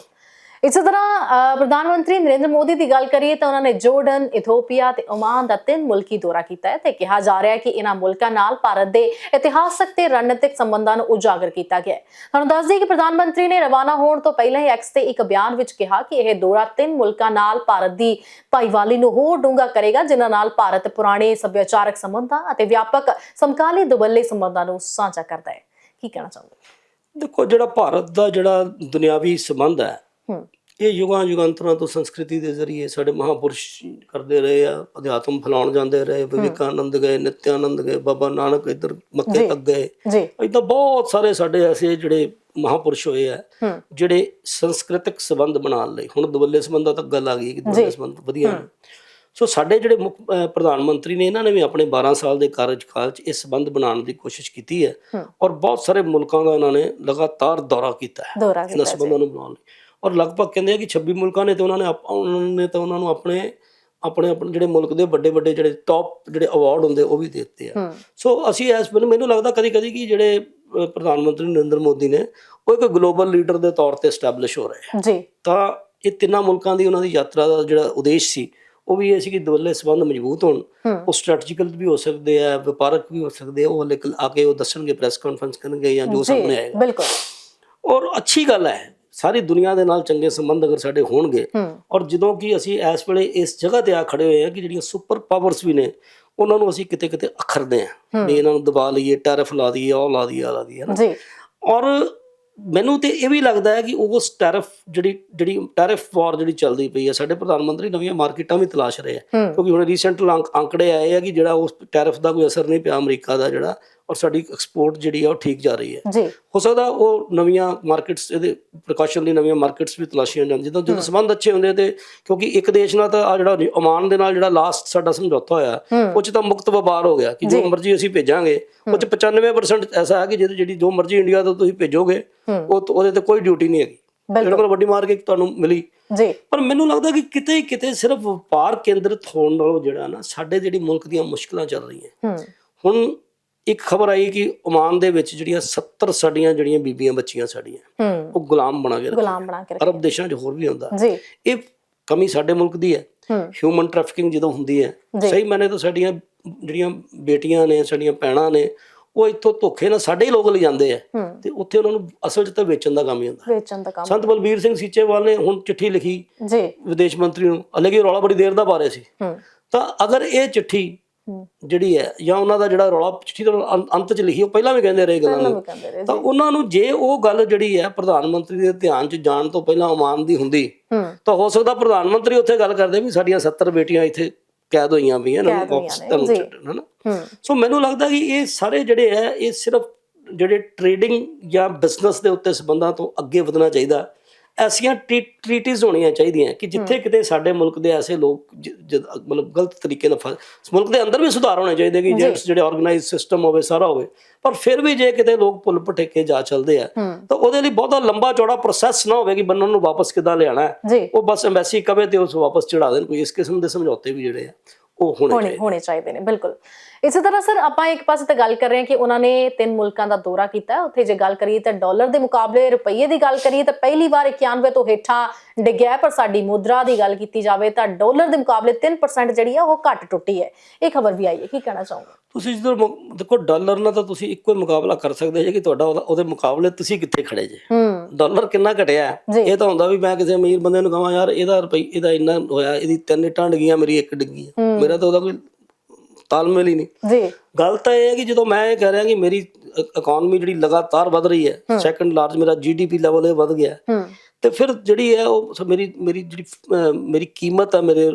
ਇਸੇ ਤਰ੍ਹਾਂ ਪ੍ਰਧਾਨ ਮੰਤਰੀ ਨਰਿੰਦਰ ਮੋਦੀ ਦੀ ਗੱਲ ਕਰੀਏ ਤਾਂ ਉਹਨਾਂ ਨੇ ਜੋਰਡਨ ਇਥੋਪੀਆ ਤੇ ਓਮਾਨ ਦਾ ਤਿੰਨ ਮੁਲਕੀ ਦੌਰਾ ਕੀਤਾ ਹੈ ਤੇ ਕਿਹਾ ਜਾ ਰਿਹਾ ਹੈ ਕਿ ਇਹਨਾਂ ਮੁਲਕਾਂ ਨਾਲ ਭਾਰਤ ਦੇ ਇਤਿਹਾਸਕ ਤੇ ਰਣਨੀਤਿਕ ਸੰਬੰਧਾਂ ਨੂੰ ਉਜਾਗਰ ਕੀਤਾ ਗਿਆ ਹੈ। ਤੁਹਾਨੂੰ ਦੱਸ ਦਈਏ ਕਿ ਪ੍ਰਧਾਨ ਮੰਤਰੀ ਨੇ ਰਵਾਨਾ ਹੋਣ ਤੋਂ ਪਹਿਲਾਂ ਹੀ ਐਕਸ ਤੇ ਇੱਕ ਬਿਆਨ ਵਿੱਚ ਕਿਹਾ ਕਿ ਇਹ ਦੌਰਾ ਤਿੰਨ ਮੁਲਕਾਂ ਨਾਲ ਭਾਰਤ ਦੀ ਭਾਈਵਾਲੀ ਨੂੰ ਹੋਰ ਡੂੰਘਾ ਕਰੇਗਾ ਜਿਨ੍ਹਾਂ ਨਾਲ ਭਾਰਤ ਪੁਰਾਣੇ ਸੱਭਿਆਚਾਰਕ ਸੰਬੰਧਾਂ ਅਤੇ ਵਿਆਪਕ ਸਮਕਾਲੀ ਦੁਬੱਲੇ ਸੰਬੰਧਾਂ ਨੂੰ ਸਾਂਝਾ ਕਰਦਾ ਹੈ। ਕੀ ਕਹਿਣਾ ਚਾਹੋਗੇ? ਦੇਖੋ ਜਿਹੜਾ ਭਾਰਤ ਦਾ ਜਿਹੜਾ ਦੁਨਿਆਵੀ ਸੰਬੰਧ ਹੂੰ। ਇਹ ਯੁਗਾਂ ਯੁਗਾਂਤਰਾਂ ਤੋਂ ਸੰਸਕ੍ਰਿਤੀ ਦੇ ਜ਼ਰੀਏ ਸਾਡੇ ਮਹਾਪੁਰਸ਼ ਕਰਦੇ ਰਹੇ ਆ ਅਧਿਆਤਮ ਫੈਲਾਉਣ ਜਾਂਦੇ ਰਹੇ ਵਿਵੇਕਾਨੰਦ ਗਏ ਨਿਤਿਆਨੰਦ ਗਏ ਬਾਬਾ ਨਾਨਕ ਇੱਧਰ ਮੱਕੇ ਤੱਕ ਗਏ। ਇਦਾਂ ਬਹੁਤ ਸਾਰੇ ਸਾਡੇ ਐਸੇ ਜਿਹੜੇ ਮਹਾਪੁਰਸ਼ ਹੋਏ ਆ ਜਿਹੜੇ ਸੰਸਕ੍ਰਿਤਿਕ ਸੰਬੰਧ ਬਣਾਉਣ ਲਈ ਹੁਣ ਦਵੱਲੇ ਸੰਬੰਧਾਂ ਤੱਕ ਗੱਲ ਆ ਗਈ ਕਿ ਦਵੱਲੇ ਸੰਬੰਧ ਵਧੀਆ ਸੋ ਸਾਡੇ ਜਿਹੜੇ ਮੁੱਖ ਪ੍ਰਧਾਨ ਮੰਤਰੀ ਨੇ ਇਹਨਾਂ ਨੇ ਵੀ ਆਪਣੇ 12 ਸਾਲ ਦੇ ਕਾਰਜਕਾਲ 'ਚ ਇਹ ਸੰਬੰਧ ਬਣਾਉਣ ਦੀ ਕੋਸ਼ਿਸ਼ ਕੀਤੀ ਹੈ। ਔਰ ਬਹੁਤ ਸਾਰੇ ਮੁਲਕਾਂ ਦਾ ਇਹਨਾਂ ਨੇ ਲਗਾਤਾਰ ਦੌਰਾ ਕੀਤਾ ਹੈ ਇਹਨਾਂ। ਸੰਬੰਧਾਂ ਨੂੰ ਬਣਾਉਣ ਲਈ। ਔਰ ਲਗਭਗ ਕਹਿੰਦੇ ਆ ਕਿ 26 ਮੁਲਕਾਂ ਨੇ ਤੇ ਉਹਨਾਂ ਨੇ ਉਹਨਾਂ ਨੇ ਤਾਂ ਉਹਨਾਂ ਨੂੰ ਆਪਣੇ ਆਪਣੇ ਆਪਣੇ ਜਿਹੜੇ ਮੁਲਕ ਦੇ ਵੱਡੇ ਵੱਡੇ ਜਿਹੜੇ ਟੌਪ ਜਿਹੜੇ ਅਵਾਰਡ ਹੁੰਦੇ ਉਹ ਵੀ ਦਿੱਤੇ ਆ। ਸੋ ਅਸੀਂ ਇਸ ਵੇਲੇ ਮੈਨੂੰ ਲੱਗਦਾ ਕਦੀ ਕਦੀ ਕਿ ਜਿਹੜੇ ਪ੍ਰਧਾਨ ਮੰਤਰੀ ਨਰਿੰਦਰ ਮੋਦੀ ਨੇ ਉਹ ਇੱਕ ਗਲੋਬਲ ਲੀਡਰ ਦੇ ਤੌਰ ਤੇ ਐਸਟੈਬਲਿਸ਼ ਹੋ ਰਹੇ ਆ। ਜੀ। ਤਾਂ ਇਹ ਤਿੰਨਾਂ ਮੁਲਕਾਂ ਦੀ ਉਹਨਾਂ ਦੀ ਯਾਤਰਾ ਦਾ ਜਿਹੜਾ ਉਦੇਸ਼ ਸੀ ਉਹ ਵੀ ਇਹ ਸੀ ਕਿ ਦੁਵੱਲੇ ਸੰਬੰਧ ਮਜ਼ਬੂਤ ਹੋਣ। ਉਹ ਸਟ੍ਰੈਟਜੀਕਲ ਵੀ ਹੋ ਸਕਦੇ ਆ ਵਪਾਰਕ ਵੀ ਹੋ ਸਕਦੇ ਆ ਉਹ ਹਲੇ ਆ ਕੇ ਉਹ ਦੱਸਣਗੇ ਪ੍ਰੈਸ ਕਾਨਫਰੰਸ ਕਰਨਗੇ ਜਾਂ ਜੋ ਸਾਹਮਣੇ ਆਏਗਾ। ਬਿਲਕੁਲ। ਔਰ ਅੱਛੀ ਗੱਲ ਹੈ ਸਾਰੀ ਦੁਨੀਆ ਦੇ ਨਾਲ ਚੰਗੇ ਸੰਬੰਧ ਅਗਰ ਸਾਡੇ ਹੋਣਗੇ ਔਰ ਜਦੋਂ ਕਿ ਅਸੀਂ ਇਸ ਵੇਲੇ ਇਸ ਜਗ੍ਹਾ ਤੇ ਆ ਖੜੇ ਹੋਏ ਆ ਕਿ ਜਿਹੜੀਆਂ ਸੁਪਰ ਪਾਵਰਸ ਵੀ ਨੇ ਉਹਨਾਂ ਨੂੰ ਅਸੀਂ ਕਿਤੇ ਕਿਤੇ ਅਖਰਦੇ ਆ ਵੀ ਇਹਨਾਂ ਨੂੰ ਦਬਾ ਲਈਏ ਟੈਰਿਫ ਲਾ ਦਈਏ ਉਹ ਲਾ ਦਈਏ ਲਾ ਦਈਏ ਨਾ। ਜੀ। ਔਰ ਮੈਨੂੰ ਤੇ ਇਹ ਵੀ ਲੱਗਦਾ ਹੈ ਕਿ ਉਸ ਟੈਰਿਫ ਜਿਹੜੀ ਜਿਹੜੀ ਟੈਰਿਫ ਵਾਰ ਜਿਹੜੀ ਚੱਲਦੀ ਪਈ ਹੈ ਸਾਡੇ ਪ੍ਰਧਾਨ ਮੰਤਰੀ ਨਵੀਆਂ ਮਾਰਕੀਟਾਂ ਵੀ ਤਲਾਸ਼ ਰਹੇ ਆ ਕਿਉਂਕਿ ਹੁਣ ਰੀਸੈਂਟ ਅੰਕੜੇ ਆਏ ਆ ਕਿ ਜਿਹੜਾ ਉਸ ਟੈਰਿਫ ਦਾ ਕੋਈ ਅਸਰ ਨਹੀਂ ਪਿਆ ਅਮਰੀਕਾ ਦਾ ਜਿਹੜਾ ਔਰ ਸਾਡੀ ਐਕਸਪੋਰਟ ਜਿਹੜੀ ਆ ਉਹ ਠੀਕ ਜਾ ਰਹੀ ਹੈ। ਜੀ। ਹੋ ਸਕਦਾ ਉਹ ਨਵੀਆਂ ਮਾਰਕੀਟਸ ਇਹਦੇ ਪ੍ਰੀਕਾਸ਼ਨ ਲਈ ਨਵੀਆਂ ਮਾਰਕੀਟਸ ਵੀ ਤਲਾਸ਼ੀਆਂ ਜਾਂਦੀਆਂ ਜਦੋਂ ਜਦੋਂ ਸੰਬੰਧ ਅੱਛੇ ਹੁੰਦੇ ਤੇ ਕਿਉਂਕਿ ਇੱਕ ਦੇਸ਼ ਨਾਲ ਤਾਂ ਆ ਜਿਹੜਾ ਓਮਾਨ ਦੇ ਨਾਲ ਜਿਹੜਾ ਲਾਸਟ ਸਾਡਾ ਸਮਝੌਤਾ ਹੋਇਆ ਉਹ ਚ ਤਾਂ ਮੁਕਤ ਵਪਾਰ ਹੋ ਗਿਆ ਕਿ ਜੋ ਮਰਜ਼ੀ ਅਸੀਂ ਭੇਜਾਂਗੇ ਉਹ ਚ 95% ਐਸਾ ਹੈ ਕਿ ਜਿਹੜੀ ਜਿਹੜੀ ਜੋ ਮਰਜ਼ੀ ਇੰਡੀਆ ਤੋਂ ਤੁਸੀਂ ਭੇਜੋਗੇ। ਉਹ ਉਹਦੇ ਤੇ ਕੋਈ ਡਿਊਟੀ ਨਹੀਂ ਹੈਗੀ। ਜਿਹੜਾ ਕੋਲ ਵੱਡੀ ਮਾਰਕੀਟ ਤੁਹਾਨੂੰ ਮਿਲੀ। ਜੀ। ਪਰ ਮੈਨੂੰ ਲੱਗਦਾ ਕਿ ਕਿਤੇ ਕਿਤੇ ਸਿਰਫ ਵਪਾਰ ਕੇਂਦਰਿਤ ਹੋਣ ਨਾਲੋਂ ਜਿਹੜਾ ਨਾ ਸਾਡੇ ਜਿਹੜੀ ਮੁਲਕ ਦੀਆਂ ਮੁਸ਼ਕਲਾਂ ਚੱਲ ਰਹੀਆਂ। ਹੂੰ। ਹੁਣ ਇੱਕ ਖਬਰ ਆਈ ਕਿ ਓਮਾਨ ਦੇ ਵਿੱਚ ਜਿਹੜੀਆਂ 70 ਸਾਡੀਆਂ ਜਿਹੜੀਆਂ ਬੀਬੀਆਂ ਬੱਚੀਆਂ ਸਾਡੀਆਂ ਉਹ ਗੁਲਾਮ ਬਣਾ ਕੇ ਗੁਲਾਮ ਬਣਾ ਕੇ ਅਰਬ ਦੇਸ਼ਾਂ 'ਚ ਹੋਰ ਵੀ ਹੁੰਦਾ। ਜੀ। ਇਹ ਕਮੀ ਸਾਡੇ ਮੁਲਕ ਦੀ ਹੈ। ਹਿਊਮਨ ਟ੍ਰੈਫਿਕਿੰਗ ਜਦੋਂ ਹੁੰਦੀ ਹੈ। ਸਹੀ ਮੈਨੇ ਤਾਂ ਸਾਡੀਆਂ ਜਿਹੜੀਆਂ ਬੇਟੀਆਂ ਨੇ ਸਾਡੀਆਂ ਭੈਣਾਂ ਨੇ ਉਹ ਇੱਥੋਂ ਧੋਖੇ ਨਾਲ ਸਾਡੇ ਹੀ ਲੋਕ ਲੈ ਜਾਂਦੇ ਆ। ਤੇ ਉੱਥੇ ਉਹਨਾਂ ਨੂੰ ਅਸਲ 'ਚ ਤਾਂ ਵੇਚਣ ਦਾ ਕੰਮ ਹੀ ਹੁੰਦਾ। ਵੇਚਣ ਦਾ ਕੰਮ। ਸੰਤ ਬਲਬੀਰ ਸਿੰਘ ਸੀਚੇਵਾਲ ਨੇ ਹੁਣ ਚਿੱਠੀ ਲਿਖੀ ਜੀ। ਵਿਦੇਸ਼ ਮੰਤਰੀ ਨੂੰ ਕਿ ਰੌਲਾ ਬੜੀ ਦੇਰ ਦਾ ਪਾ ਰਹੇ ਸੀ। ਤਾਂ ਅਗਰ ਇਹ ਚਿੱਠੀ ਜਿਹੜੀ ਹੈ ਜਾਂ ਉਹਨਾਂ ਦਾ ਜਿਹੜਾ ਰੌਲਾ ਚਿੱਠੀ ਦੇ ਅੰਤ- 'ਚ ਲਿਖੀ ਉਹ ਪਹਿਲਾਂ ਵੀ ਕਹਿੰਦੇ ਰਹੇ ਗੱਲਾਂ ਨੂੰ। ਵੀ ਤਾਂ ਉਹਨਾਂ ਨੂੰ ਜੇ ਉਹ ਗੱਲ ਜਿਹੜੀ ਹੈ ਪ੍ਰਧਾਨ ਮੰਤਰੀ ਦੇ ਧਿਆਨ 'ਚ ਜਾਣ ਤੋਂ ਪਹਿਲਾਂ ਓਮਾਨ ਦੀ ਹੁੰਦੀ ਤਾਂ ਹੋ ਸਕਦਾ ਪ੍ਰਧਾਨ ਮੰਤਰੀ ਉੱਥੇ ਗੱਲ ਕਰਦੇ ਵੀ ਸਾਡੀਆਂ 70 ਬੇਟੀਆਂ ਇੱਥੇ ਕੈਦ ਹੋਈਆਂ ਪਈਆਂ ਇਹਨਾਂ ਨੂੰ ਨੇ, ਤੁਹਾਨੂੰ। ਛੱਡਣ ਹਨਾ? ਸੋ ਮੈਨੂੰ ਲੱਗਦਾ ਕਿ ਇਹ ਸਾਰੇ ਜਿਹੜੇ ਹੈ ਇਹ ਸਿਰਫ ਜਿਹੜੇ ਟ੍ਰੇਡਿੰਗ ਜਾਂ ਬਿਜ਼ਨਸ ਦੇ ਉੱਤੇ ਸੰਬੰਧਾਂ ਤੋਂ ਅੱਗੇ ਵਧਣਾ ਚਾਹੀਦਾ। ਐਸੀਆਂ ਟ੍ਰੀਟੀਜ਼ ਹੋਣੀਆਂ ਚਾਹੀਦੀਆਂ ਕਿ ਜਿੱਥੇ ਕਿਤੇ ਸਾਡੇ ਮੁਲਕ ਦੇ ਐਸੇ ਲੋਕ ਮਤਲਬ ਗਲਤ ਤਰੀਕੇ ਨਾਲ ਮੁਲਕ ਦੇ ਅੰਦਰ ਵੀ ਸੁਧਾਰ ਹੋਣੇ ਚਾਹੀਦੇ ਕਿ ਏਜੰਟਸ ਜਿਹੜੇ ਆਰਗੇਨਾਈਜ਼ ਸਿਸਟਮ ਹੋਵੇ ਸਾਰਾ ਹੋਵੇ। ਪਰ ਫਿਰ ਵੀ ਜੇ ਕਿਤੇ ਲੋਕ ਭੁੱਲ ਭਟੇਕੇ ਜਾ ਚੱਲਦੇ ਆ ਤਾਂ ਉਹਦੇ ਲਈ ਬਹੁਤਾ ਲੰਬਾ ਚੌੜਾ ਪ੍ਰੋਸੈਸ ਨਾ ਹੋਵੇ ਕਿ ਬੰਨਾਂ ਨੂੰ ਵਾਪਸ ਕਿੱਦਾਂ ਲਿਆਣਾ ਉਹ ਬਸ ਐਮਬੈਸੀ ਕਵੇ ਤੇ ਉਸ ਵਾਪਸ ਚੜਾ ਦੇਣ ਕੋਈ ਇਸ ਕਿਸਮ ਦੇ ਸਮਝੌਤੇ ਵੀ ਜਿਹੜੇ ਆ। ਉਹ ਹੋਣੇ ਹੋਣੇ ਚਾਹੀਦੇ। ਹੋਣੇ ਚਾਹੀਦੇ ਨੇ ਬਿਲਕੁਲ। ਇਸੇ ਤਰ੍ਹਾਂ ਸਰ ਆਪਾਂ ਇੱਕ ਪਾਸੇ ਤੇ ਗੱਲ ਕਰ ਰਹੇ ਹਾਂ ਕਿ ਉਹਨਾਂ ਨੇ ਤਿੰਨ ਮੁਲਕਾਂ ਦਾ ਦੌਰਾ ਕੀਤਾ। ਉੱਥੇ ਜੇ ਗੱਲ ਕਰੀਏ ਤਾਂ ਡਾਲਰ ਦੇ ਮੁਕਾਬਲੇ ਰੁਪਈਏ ਦੀ ਗੱਲ ਕਰੀਏ ਤਾਂ ਪਹਿਲੀ ਵਾਰ 91 ਤੋਂ ਹੇਠਾਂ ਡਿੱਗਿਆ ਪਰ ਸਾਡੀ ਮੁਦਰਾ ਦੀ ਗੱਲ ਕੀਤੀ ਜਾਵੇ ਤਾਂ ਡਾਲਰ ਦੇ ਮੁਕਾਬਲੇ 3% ਜਿਹੜੀ ਹੈ ਉਹ ਘੱਟ ਟੁੱਟੀ ਹੈ। ਇਹ ਖਬਰ ਵੀ ਆਈ ਹੈ ਕੀ ਕਹਿਣਾ ਚਾਹੋਗੇ? ਤੁਸੀਂ ਜਦੋਂ ਦੇਖੋ ਡਾਲਰ ਨਾਲ ਤਾਂ ਤੁਸੀਂ ਇੱਕੋ ਹੀ ਮੁਕਾਬਲਾ ਕਰ ਸਕਦੇ ਜੇ ਕਿ ਤੁਹਾਡਾ ਉਹਦੇ ਮੁਕਾਬਲੇ ਤੁਸੀਂ ਕਿੱਥੇ ਖੜੇ ਜੇ। ਹੂੰ। ਡਾਲਰ ਕਿੰਨਾ ਘਟਿਆ। ਇਹ ਤਾਂ ਹੁੰਦਾ ਵੀ ਮੈਂ ਕਿਸੇ ਅਮੀਰ ਬੰਦੇ ਨੂੰ ਕਹਾਂ ਯਾਰ ਇਹਦਾ ਰੁਪਈ ਇਹਦਾ ਇੰਨਾ ਹੋਇਆ ਇਹਦੀ ਤਿੰਨ ਇੱਟਾਂ ਡਿੱਗੀਆਂ ਮੇਰੀ ਇੱਕ ਡਿੱਗੀ ਹੈ। ਮੇਰਾ ਤਾਂ ਉਹਦਾ ਕੋਈ ਤਾਲਮੇਲ ਹੀ ਨਹੀਂ। ਜੀ। ਗੱਲ ਤਾਂ ਇਹ ਹੈ ਕਿ ਜਦੋਂ ਮੈਂ ਇਹ ਕਹਿ ਰਿਹਾ ਕਿ ਮੇਰੀ ਇਕਨੋਮੀ ਜਿਹੜੀ ਲਗਾਤਾਰ ਵਧ ਰਹੀ ਹੈ ਸੈਕੰਡ ਲਾਰਜ ਮੇਰਾ ਜੀਡੀਪੀ ਲੈਵਲ ਇਹ ਵਧ ਗਿਆ ਤੇ ਫਿਰ ਜਿਹੜੀ ਹੈ ਉਹ ਮੇਰੀ ਮੇਰੀ ਜਿਹੜੀ ਮੇਰੀ ਕੀਮਤ ਹੈ ਮੇਰੇ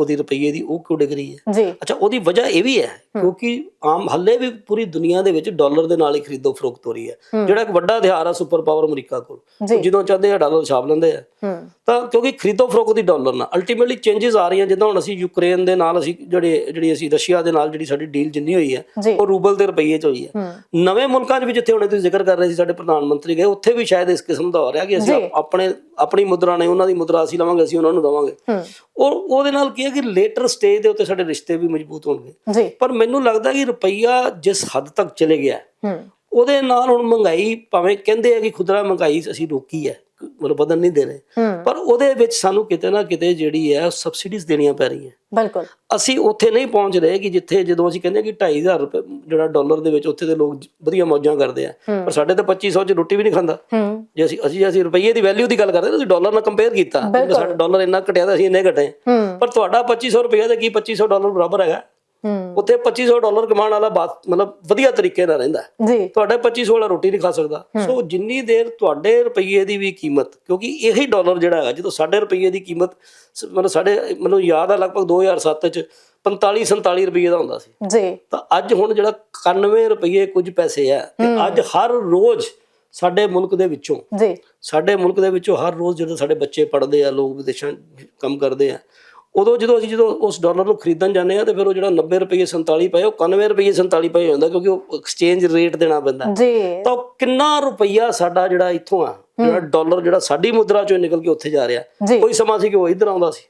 ਉਹਦੀ ਰੁਪਈਏ ਦੀ ਉਹ ਕਿਉਂ ਡਿੱਗ ਰਹੀ ਹੈ? ਜੀ। ਅੱਛਾ ਉਹਦੀ ਵਜ੍ਹਾ ਇਹ ਵੀ ਹੈ ਕਿਉਂਕਿ ਆਮ ਹੱਲੇ ਵੀ ਪੂਰੀ ਦੁਨੀਆ ਦੇ ਵਿੱਚ ਡਾਲਰ ਦੇ ਨਾਲ ਹੀ ਖਰੀਦੋ ਫਰੋਖਤ ਹੋ ਰਹੀ ਹੈ। ਜਿਹੜਾ ਇੱਕ ਵੱਡਾ ਹਥਿਆਰ ਆ ਸੁਪਰ ਪਾਵਰ ਅਮਰੀਕਾ ਕੋਲ ਜਦੋਂ ਚਾਹੁੰਦੇ ਆ ਡਾਲਰ ਛਾਪ ਲੈਂਦੇ ਆ। ਤਾਂ ਕਿਉਂਕਿ ਖਰੀਦੋ ਫਰੋਖਤ ਦੀ ਡਾਲਰ ਨਾਲ ਅਲਟੀਮੇਟਲੀ ਚੇਂਜਸ ਆ ਰਹੀਆਂ ਜਿੱਦਾਂ ਹੁਣ ਅਸੀਂ ਯੂਕਰੇਨ ਦੇ ਨਾਲ ਅਸੀਂ ਜਿਹੜੇ ਜਿਹੜੀ ਅਸੀਂ ਰਸ਼ੀਆ ਦੇ ਨਾਲ ਜਿਹੜੀ ਸਾਡੀ ਡੀਲ ਜਿੰਨੀ ਹੋਈ ਹੈ ਉਹ ਰੂਬਲ ਦੇ ਰੁਪਈਏ ਚ ਹੋਈ ਹੈ। ਨਵੇਂ ਮੁਲਕਾਂ 'ਚ ਵੀ ਜਿੱਥੇ ਹੁਣੇ ਤੁਸੀਂ ਜ਼ਿਕਰ ਕਰ ਰਹੇ ਸੀ ਸਾਡੇ ਪ੍ਰਧਾਨ ਮੰਤਰੀ ਗਏ ਉੱਥੇ ਵੀ ਸ਼ਾਇਦ ਇਸ ਕਿਸਮ ਦਾ ਹੋ ਰਿਹਾ ਕਿ ਅਸੀਂ ਆਪਣੇ ਆਪਣੀ ਮੁਦਰਾ ਨੇ ਉਹਨਾਂ ਦੀ ਮੁਦਰਾ ਅਸੀਂ ਲਵਾਂਗੇ ਅਸੀਂ ਉਹਨਾਂ ਨੂੰ ਦਵਾਂਗੇ। ਔਰ ਉਹਦੇ ਨਾਲ ਕੀ ਹੈ ਕਿ ਲੇਟਰ ਸਟੇਜ ਦੇ ਉੱਤੇ ਸਾਡੇ ਰਿਸ਼ਤੇ ਵੀ ਮਜ਼ਬੂਤ ਹੋਣਗੇ। ਪਰ ਮੈਨੂੰ ਲੱਗਦਾ ਕਿ ਰੁਪਈਆ ਜਿਸ ਹੱਦ ਤੱਕ ਚਲੇ ਗਿਆ ਉਹਦੇ ਨਾਲ ਹੁਣ ਮਹਿੰਗਾਈ ਭਾਵੇਂ ਕਹਿੰਦੇ ਆ ਕਿ ਖੁਦਰਾ ਮਹਿੰਗਾਈ ਅਸੀਂ ਰੋਕੀ ਹੈ। ਮਤਲਬ ਬਦਲ ਨਹੀਂ ਦੇ ਰਹੇ। ਪਰ ਉਹਦੇ ਵਿੱਚ ਸਾਨੂੰ ਕਿਤੇ ਨਾ ਕਿਤੇ ਜਿਹੜੀ ਹੈ ਸਬਸਿਡੀਜ਼ ਦੇਣੀਆਂ ਪੈ ਰਹੀਆਂ। ਬਿਲਕੁਲ। ਅਸੀਂ ਉੱਥੇ ਨਹੀਂ ਪਹੁੰਚ ਰਹੇ ਕਿ ਜਿੱਥੇ ਜਦੋਂ ਅਸੀਂ ਕਹਿੰਦੇ ਕਿ 2500 ਰੁਪਏ ਜਿਹੜਾ ਡਾਲਰ ਦੇ ਵਿੱਚ ਉੱਥੇ ਦੇ ਲੋਕ ਵਧੀਆ ਮੌਜਾਂ ਕਰਦੇ ਆ। ਪਰ ਸਾਡੇ ਤਾਂ 2500 ਚ ਰੋਟੀ ਵੀ ਨਹੀਂ ਖਾਂਦਾ। ਜੇ ਅਸੀਂ ਅਸੀਂ ਅਸੀਂ ਰੁਪਈਏ ਦੀ ਵੈਲਿਊ ਦੀ ਗੱਲ ਕਰਦੇ ਤੁਸੀਂ ਡਾਲਰ ਨਾਲ ਕੰਪੇਅਰ ਕੀਤਾ। ਸਾਡਾ ਡਾਲਰ ਇੰਨਾ ਘਟਿਆ ਤਾਂ ਅਸੀਂ ਇੰਨੇ ਘਟੇ ਪਰ ਤੁਹਾਡਾ 2500 ਰੁਪਏ ਦਾ ਕੀ 2500 ਡਾਲਰ ਬਰਾਬਰ ਹੈਗਾ? ਉੱਥੇ 2500 ਡਾਲਰ ਕਮਾਉਣ ਵਾਲਾ ਬਾਤ ਮਤਲਬ ਵਧੀਆ ਤਰੀਕੇ ਨਾਲ ਰਹਿੰਦਾ। ਹੈ। ਜੀ। ਤੁਹਾਡਾ 2500 ਵਾਲਾ ਰੋਟੀ ਨਹੀਂ ਖਾ ਸਕਦਾ। ਸੋ ਜਿੰਨੀ ਦੇਰ ਤੁਹਾਡੇ ਰੁਪਈਏ ਦੀ ਵੀ ਕੀਮਤ ਕਿਉਂਕਿ ਇਹੀ ਡਾਲਰ ਜਿਹੜਾ ਹੈਗਾ ਜਦੋਂ ਸਾਡੇ ਰੁਪਈਏ ਦੀ ਕੀਮਤ ਮਤਲਬ ਸਾਡੇ ਮੈਨੂੰ ਯਾਦ ਆ ਲਗਭਗ 2007 ਚ 45 47 ਰੁਪਏ ਦਾ ਹੁੰਦਾ ਸੀ। ਜੀ। ਤਾਂ ਅੱਜ ਹੁਣ ਜਿਹੜਾ 91 ਰੁਪਏ ਕੁਝ ਪੈਸੇ ਹੈ ਤੇ ਅੱਜ ਹਰ ਰੋਜ਼ ਸਾਡੇ ਮੁਲਕ ਦੇ ਵਿੱਚੋਂ ਜੀ। ਸਾਡੇ ਮੁਲਕ ਦੇ ਵਿੱਚੋਂ ਹਰ ਰੋਜ਼ ਜਦੋਂ ਸਾਡੇ ਬੱਚੇ ਪੜ੍ਹਦੇ ਆ ਲੋਕ ਵਿਦੇਸ਼ਾਂ ਕੰਮ ਕਰਦੇ ਆ ਉਦੋਂ ਜਦੋਂ ਅਸੀਂ ਜਦੋਂ ਉਸ ਡਾਲਰ ਨੂੰ ਖਰੀਦਣ ਜਾਂਦੇ ਆ ਤੇ ਫਿਰ ਉਹ ਜਿਹੜਾ 90 ਰੁਪਏ 47 ਪਏ ਉਹ 91 ਰੁਪਏ 47 ਪਏ ਹੋ ਜਾਂਦਾ ਕਿਉਂਕਿ ਉਹ ਐਕਸਚੇਂਜ ਰੇਟ ਦੇਣਾ ਪੈਂਦਾ। ਜੀ। ਤਾਂ ਕਿੰਨਾ ਰੁਪਈਆ ਸਾਡਾ ਜਿਹੜਾ ਇੱਥੋਂ ਆ ਜਿਹੜਾ ਡਾਲਰ ਜਿਹੜਾ ਸਾਡੀ ਮੁਦਰਾ ਚੋਂ ਨਿਕਲ ਕੇ ਉੱਥੇ ਜਾ ਰਿਹਾ। ਕੋਈ ਸਮਾਂ ਸੀ ਕਿ ਉਹ ਇੱਧਰ ਆਉਂਦਾ ਸੀ।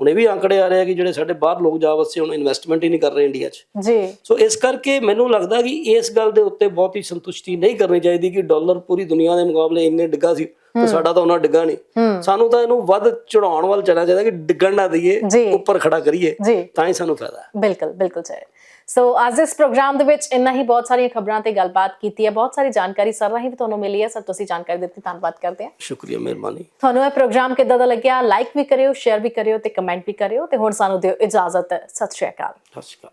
ਹੁਣ ਇਹ ਵੀ ਆંકੜੇ ਆ ਰਹੇ ਆ ਕਿ ਜਿਹੜੇ ਸਾਡੇ ਬਾਹਰ ਲੋਕ ਜਾ ਵਸੇ ਹੁਣ ਇਨਵੈਸਟਮੈਂਟ ਹੀ ਨਹੀਂ ਕਰ ਰਹੇ ਇੰਡੀਆ 'ਚ। ਜੀ। ਸੋ ਇਸ ਕਰਕੇ ਮੈਨੂੰ ਲੱਗਦਾ ਕਿ ਇਸ ਗੱਲ ਦੇ ਉੱਤੇ ਬਹੁਤੀ ਸੰਤੁਸ਼ਟੀ ਨਹੀਂ ਕਰਨੀ ਚਾਹੀਦੀ ਕਿ ਡਾਲਰ ਪੂਰੀ ਦੁਨੀਆ ਦੇ ਮੁਕਾਬਲੇ ਇੰਨੇ ਡਿੱਗਾ ਸੀ। ਤੇ ਸਾਡਾ ਤਾਂ ਉਹਨਾਂ ਡਿੱਗਾ ਨਹੀਂ ਸਾਨੂੰ ਤਾਂ ਇਹਨੂੰ ਵੱਧ ਚੜਾਉਣ ਵੱਲ ਚੱਲਣਾ ਚਾਹੀਦਾ ਕਿ ਡਿੱਗਣ ਨਾ ਦਈਏ ਉੱਪਰ ਖੜਾ ਕਰੀਏ ਤਾਂ ਹੀ ਸਾਨੂੰ ਫਾਇਦਾ ਹੈ। ਬਿਲਕੁਲ ਬਿਲਕੁਲ ਸਰ। ਸੋ ਅੱਜ ਇਸ ਪ੍ਰੋਗਰਾਮ ਦੇ ਵਿੱਚ ਇੰਨਾ ਹੀ ਬਹੁਤ ਸਾਰੀਆਂ ਖਬਰਾਂ ਤੇ ਗੱਲਬਾਤ ਕੀਤੀ ਹੈ ਬਹੁਤ ਸਾਰੀ ਜਾਣਕਾਰੀ ਸਰ ਰਾਹੀਂ ਵੀ ਤੁਹਾਨੂੰ ਮਿਲੀ ਹੈ। ਸਰ ਤੁਸੀਂ ਜਾਣਕਾਰੀ ਦਿੱਤੀ ਧੰਨਵਾਦ ਕਰਦੇ ਹਾਂ। ਸ਼ੁਕਰੀਆ ਮਿਹਰਬਾਨੀ। ਤੁਹਾਨੂੰ ਇਹ ਪ੍ਰੋਗਰਾਮ ਕਿੱਦਾਂ ਦਾ ਲੱਗਿਆ? ਲਾਈਕ ਵੀ ਕਰਿਓ ਸ਼ੇਅਰ ਵੀ ਕਰਿਓ ਤੇ ਕਮੈਂਟ ਵੀ ਕਰਿਓ ਤੇ ਹੁਣ ਸਾਨੂੰ ਦਿਓ ਇਜਾਜ਼ਤ। ਸਤਿ ਸ਼੍ਰੀ ਅਕਾਲ। ਸਤਿ ਸ਼੍ਰੀ ਅਕਾਲ।